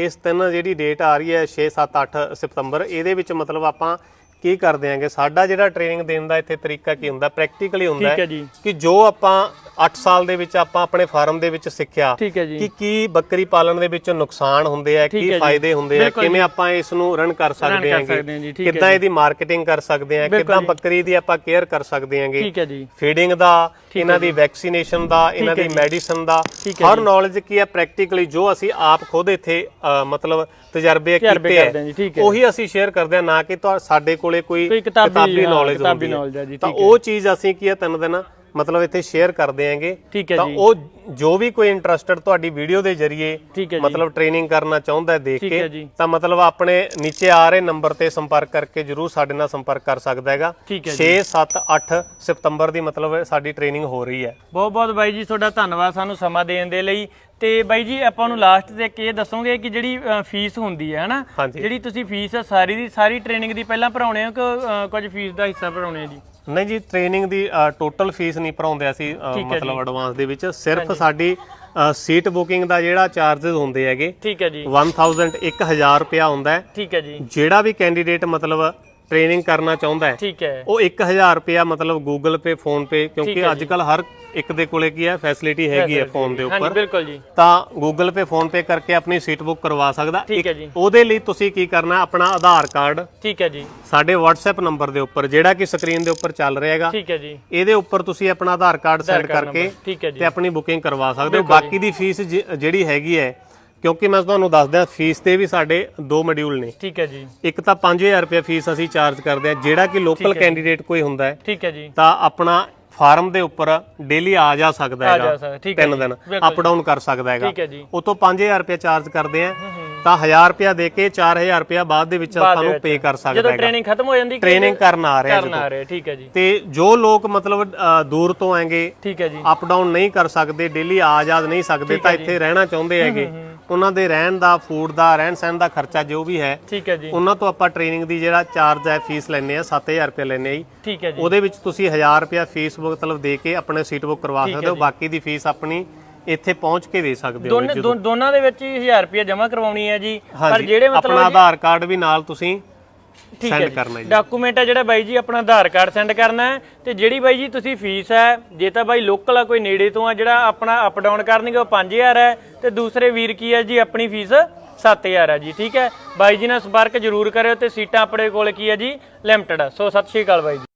ਇਸ ਦਿਨ ਜਿਹੜੀ ਡੇਟ ਆ ਰਹੀ ਹੈ 6 7 8 ਸਤੰਬਰ, ਇਹਦੇ ਵਿੱਚ ਮਤਲਬ ਆਪਾਂ ਕੀ ਕਰਦੇ ਆਂਗੇ? ਸਾਡਾ ਜਿਹੜਾ ਟ੍ਰੇਨਿੰਗ ਦੇਣ ਦਾ ਇੱਥੇ ਤਰੀਕਾ ਕੀ ਹੁੰਦਾ? ਪ੍ਰੈਕਟੀਕਲੀ ਹੁੰਦਾ ਕਿ ਜੋ ਆਪਾਂ 8 ਸਾਲ ਦੇ ਵਿੱਚ ਆਪਾਂ ਆਪਣੇ ਫਾਰਮ ਦੇ ਵਿੱਚ ਸਿੱਖਿਆ ਕਿ ਕੀ ਬੱਕਰੀ ਪਾਲਣ ਦੇ ਵਿੱਚ ਨੁਕਸਾਨ ਹੁੰਦੇ ਆ ਕੀ। ਫਾਇਦੇ ਹੁੰਦੇ ਆ ਕਿਵੇਂ ਆਪਾਂ ਇਸ ਨੂੰ ਰਨ ਕਰ ਸਕਦੇ ਆਂਗੇ? ਕਿੱਦਾਂ। ਇਹਦੀ ਮਾਰਕੀਟਿੰਗ ਕਰ ਸਕਦੇ ਆ ਕਿੱਦਾਂ। ਬੱਕਰੀ ਦੀ ਆਪਾਂ ਕੇਅਰ ਕਰ ਸਕਦੇ ਆਂਗੇ? ਫੀਡਿੰਗ ਦਾ ਇਹਨਾਂ ਦੀ ਵੈਕਸੀਨੇਸ਼ਨ ਦਾ ਇਹਨਾਂ ਦੀ। ਮੈਡੀਸਨ ਦਾ। ਹਰ। ਨੌਲੇਜ ਕੀ ਹੈ? ਪ੍ਰੈਕਟੀਕਲੀ ਜੋ ਅਸੀਂ ਆਪ ਖੁਦ ਇੱਥੇ ਮਤਲਬ ਤਜਰਬੇ ਕੀਤੇ ਹੈ। ਉਹੀ ਅਸੀਂ ਸ਼ੇਅਰ ਕਰਦੇ ਹਾਂ ਨਾ ਕਿ ਸਾਡੇ ਕੋਲੇ ਕੋਈ ਕਿਤਾਬੀ, ਨੌਲੇਜ ਹੁੰਦੀ ਹੈ ਤਾਂ। ਉਹ ਚੀਜ਼ ਅਸੀਂ ਕੀ ਹੈ ਤਿੰਨ ਦਿਨ ਮਤਲਬ ਇੱਥੇ ਸ਼ੇਅਰ ਕਰਦੇ ਆਂਗੇ ਤਾਂ। ਉਹ ਜੋ ਵੀ ਕੋਈ ਇੰਟਰਸਟਡ ਤੁਹਾਡੀ ਵੀਡੀਓ ਦੇ ਜ਼ਰੀਏ ਮਤਲਬ ਟ੍ਰੇਨਿੰਗ ਕਰਨਾ ਚਾਹੁੰਦਾ ਦੇਖ ਕੇ। ਤਾਂ ਮਤਲਬ ਆਪਣੇ ਨੀਚੇ ਆ ਰਹੇ ਨੰਬਰ ਤੇ ਸੰਪਰਕ ਕਰਕੇ ਜਰੂਰ ਸਾਡੇ ਨਾਲ ਸੰਪਰਕ ਕਰ ਸਕਦਾ ਹੈਗਾ ਠੀਕ ਹੈ 6 7 8 ਸਤੰਬਰ ਦੀ ਮਤਲਬ ਸਾਡੀ ਟ੍ਰੇਨਿੰਗ ਹੋ ਰਹੀ ਹੈ ਬਹੁਤ ਬਹੁਤ ਬਾਈ ਜੀ ਤੁਹਾਡਾ ਧੰਨਵਾਦ ਸਾਨੂੰ ਸਮਾਂ ਦੇਣ ਦੇ ਲਈ ਤੇ ਬਾਈ ਜੀ ਆਪਾਂ ਨੂੰ ਲਾਸਟ ਤੇ ਇੱਕ ਇਹ ਦੱਸੋਗੇ ਕਿ ਜਿਹੜੀ ਫੀਸ ਹੁੰਦੀ ਹੈ ਹਨਾ। ਜਿਹੜੀ ਤੁਸੀਂ ਫੀਸ ਸਾਰੀ ਦੀ ਸਾਰੀ ਟ੍ਰੇਨਿੰਗ ਦੀ ਪਹਿਲਾਂ ਭਰਾਉਣੇ ਹੋ ਕਿ ਕੁਝ ਫੀਸ ਦਾ ਹਿੱਸਾ ਭਰਾਉਣੇ ਆ ਜੀ? ਨਹੀਂ ਜੀ ਟ੍ਰੇਨਿੰਗ ਦੀ ਟੋਟਲ ਫੀਸ ਨਹੀਂ ਭਰਾਉਂਦੇ ਅਸੀਂ ਮਤਲਬ ਐਡਵਾਂਸ ਦੇ ਵਿੱਚ। ਸਿਰਫ ਸਾਡੀ ਸੀਟ ਬੁਕਿੰਗ ਦਾ ਜਿਹੜਾ ਚਾਰजेस ਹੁੰਦੇ ਹੈਗੇ ਠੀਕ ਹੈ ਜੀ। 1000 1000 ਰੁਪਿਆ ਹੁੰਦਾ ਠੀਕ ਹੈ ਜੀ। ਜਿਹੜਾ ਵੀ ਕੈਂਡੀਡੇਟ ਮਤਲਬ ਟ੍ਰੇਨਿੰਗ ਕਰਨਾ ਚਾਹੁੰਦਾ ਹੈ ਠੀਕ ਹੈ। ਉਹ 1000 ਰੁਪਿਆ ਮਤਲਬ ਗੂਗਲ ਪੇ ਫੋਨ ਪੇ ਠੀਕ ਕਿਉਂਕਿ ਅੱਜ ਕੱਲ ਹਰ ਇੱਕ ਦੇ ਕੋਲੇ ਕੀ ਹੈ? ਫੈਸਿਲਿਟੀ ਹੈਗੀ ਹੈ ਫੋਨ ਦੇ ਹਾਂਜੀ ਉੱਪਰ। ਬਿਲਕੁਲ ਜੀ। ਤਾਂ ਗੂਗਲ ਪੇ ਫੋਨ ਪੇ ਕਰਕੇ ਆਪਣੀ ਸੀਟ ਬੁੱਕ ਕਰਵਾ ਸਕਦਾ। ਠੀਕ ਹੈ ਜੀ। ਉਹਦੇ ਲਈ ਤੁਸੀਂ ਕੀ ਕਰਨਾ? ਆਪਣਾ ਆਧਾਰ ਕਾਰਡ ਠੀਕ ਹੈ ਜੀ। ਸਾਡੇ WhatsApp ਨੰਬਰ ਦੇ ਉੱਪਰ ਜਿਹੜਾ ਕਿ ਸਕਰੀਨ ਦੇ ਉੱਪਰ ਚੱਲ ਰਿਹਾ ਹੈਗਾ। ਠੀਕ ਹੈ ਜੀ। ਇਹਦੇ ਉੱਪਰ ਤੁਸੀਂ ਆਪਣਾ ਆਧਾਰ ਕਾਰਡ ਸੈਂਡ ਕਰਕੇ ਨੰਬਰ, ਠੀਕ ਹੈ ਜੀ। ਤੇ ਆਪਣੀ ਬੁਕਿੰਗ ਕਰਵਾ ਸਕਦੇ ਹੋ। ਬਿਲਕੁਲ ਬਾਕੀ ਦੀ ਫੀਸ ਜਿ- ਜਿਹੜੀ ਹੈਗੀ ਹੈ ਕਿਉਂਕਿ ਮੈਂ ਤੁਹਾਨੂੰ ਦੱਸਦਾ ਫੀਸ ਤੇ ਵੀ ਸਾਡੇ ਦੋ ਮੋਡਿਊਲ ਨੇ। ਠੀਕ ਹੈ ਜੀ। ਇੱਕ ਤਾਂ 5000 ਰੁਪਏ ਫੀਸ ਅਸੀਂ ਚਾਰਜ ਕਰਦੇ ਹਾਂ। ਜਿਹੜਾ ਕਿ ਲੋਕਲ ਕੈਂਡੀਡੇਟ ਕੋਈ ਹੁੰਦਾ ਹੈ ਠੀਕ ਹੈ ਜੀ। ਤਾਂ ਆਪਣਾ ਫਾਰਮ ਦੇ ਉੱਪਰ ਡੇਲੀ ਆ ਜਾ ਸਕਦਾ ਆ ਜਾ ਹੈਗਾ ਸਕਦਾ, ਠੀਕ ਹੈ ਤਿੰਨ ਜੀ, ਦਿਨ ਬਿਲਕੁਲ ਅਪ ਡਾਊਨ ਕਰ ਸਕਦਾ ਹੈਗਾ। ਠੀਕ ਹੈ ਜੀ। ਉਹ ਤੋਂ 5000 ਰੁਪਏ ਚਾਰਜ ਕਰਦੇ ਆ। ਤਾਂ 1000 ਰੁਪਏ ਦੇ ਕੇ 4000 ਰੁਪਏ ਬਾਅਦ ਦੇ ਵਿੱਚ ਆਪਾਂ ਨੂੰ ਪੇ ਕਰ ਸਕਦਾ ਜਦੋਂ ਹੈਗਾ। ਟ੍ਰੇਨਿੰਗ ਖਤਮ ਹੋ ਜਾਂਦੀ ਟ੍ਰੇਨਿੰਗ ਕਰਨ ਆ ਰਿਹਾ ਕਰਨ ਜਦੋਂ। ਆ ਰਹੇ ਠੀਕ ਹੈ ਜੀ। ਤੇ ਜੋ ਲੋਕ ਮਤਲਬ ਅ, ਦੂਰ ਤੋਂ ਆਏਗੇ ਠੀਕ ਹੈ ਜੀ। ਅਪ ਡਾਊਨ ਨਹੀਂ ਕਰ ਸਕਦੇ ਡੇਲੀ ਆ ਜਾ ਨਹੀਂ ਸਕਦੇ ਤਾਂ ਇੱਥੇ ਰਹਿਣਾ ਚਾਹੁੰਦੇ ਹੈਗੇ। ਉਹਨਾਂ ਦੇ ਰਹਿਣ ਦਾ ਫੂਡ ਦਾ ਰਹਿਣ ਸਹਿਣ ਦਾ ਖਰਚਾ ਜੋ ਵੀ ਹੈ ਠੀਕ ਹੈ ਜੀ। ਉਹਨਾਂ ਤੋਂ ਆਪਾਂ ਟ੍ਰੇਨਿੰਗ ਦੀ ਜਿਹੜਾ ਚਾਰਜ ਹੈ ਫੀਸ ਲੈਨੇ ਆ 7000 ਰੁਪਏ ਲੈਨੇ ਆ ਜੀ। ਠੀਕ ਹੈ ਜੀ। ਉਹਦੇ ਵਿੱਚ ਤੁਸੀਂ 1000 ਰੁਪਏ ਫੀਸ ਮਤਲਬ ਦੇ ਕੇ ਆਪਣੇ ਸੀਟ ਬੁੱਕ ਕਰਵਾ ਸਕਦੇ ਹੋ ਬਾਕੀ ਦੀ ਫੀਸ ਆਪਣੀ ਇੱਥੇ ਪਹੁੰਚ ਕੇ ਦੇ ਸਕਦੇ ਹੋ ਦੋਨੇ ਦੋ- ਦੋਨਾਂ ਦੇ ਵਿੱਚ ਹੀ 1000 ਰੁਪਏ ਜਮ੍ਹਾਂ ਕਰਵਾਉਣੀ ਹੈ ਜੀ। ਪਰ ਜਿਹੜੇ ਆਪਣਾ ਮਤਲਬ ਆਧਾਰ ਕਾਰਡ ਵੀ ਨਾਲ ਤੁਸੀਂ ਠੀਕ ਹੈ ਸੈਂਡ ਜੀ। ਕਰਨਾ ਜੀ। ਡਾਕੂਮੈਂਟ ਹੈ ਜਿਹੜਾ ਬਾਈ ਜੀ ਆਪਣਾ ਆਧਾਰ ਕਾਰਡ ਸੈਂਡ ਕਰਨਾ ਹੈ ਤੇ ਜਿਹੜੀ ਬਾਈ ਜੀ ਤੁਸੀਂ ਫੀਸ ਹੈ ਜੇ ਤਾਂ ਬਾਈ ਲੋਕਲ ਆ ਕੋਈ ਨੇੜੇ ਤੋਂ ਆ ਜਿਹੜਾ ਆਪਣਾ ਅਪ ਡਾਊਨ ਕਰਨਗੇ ਉਹ 5000 ਹੈ ਤੇ ਦੂਸਰੇ ਵੀਰ ਕੀ ਹੈ ਜੀ ਆਪਣੀ ਫੀਸ 7000 ਹੈ ਜੀ ਠੀਕ ਹੈ? ਬਾਈ ਜੀ ਨਾਲ ਸੰਪਰਕ ਜ਼ਰੂਰ ਕਰਿਓ ਤੇ ਸੀਟਾਂ ਆਪਣੇ ਕੋਲ ਕੀ ਹੈ ਜੀ ਲਿਮਟਿਡ ਸੋ ਸਤਿ ਸ਼੍ਰੀ ਅਕਾਲ ਬਾਈ ਜੀ।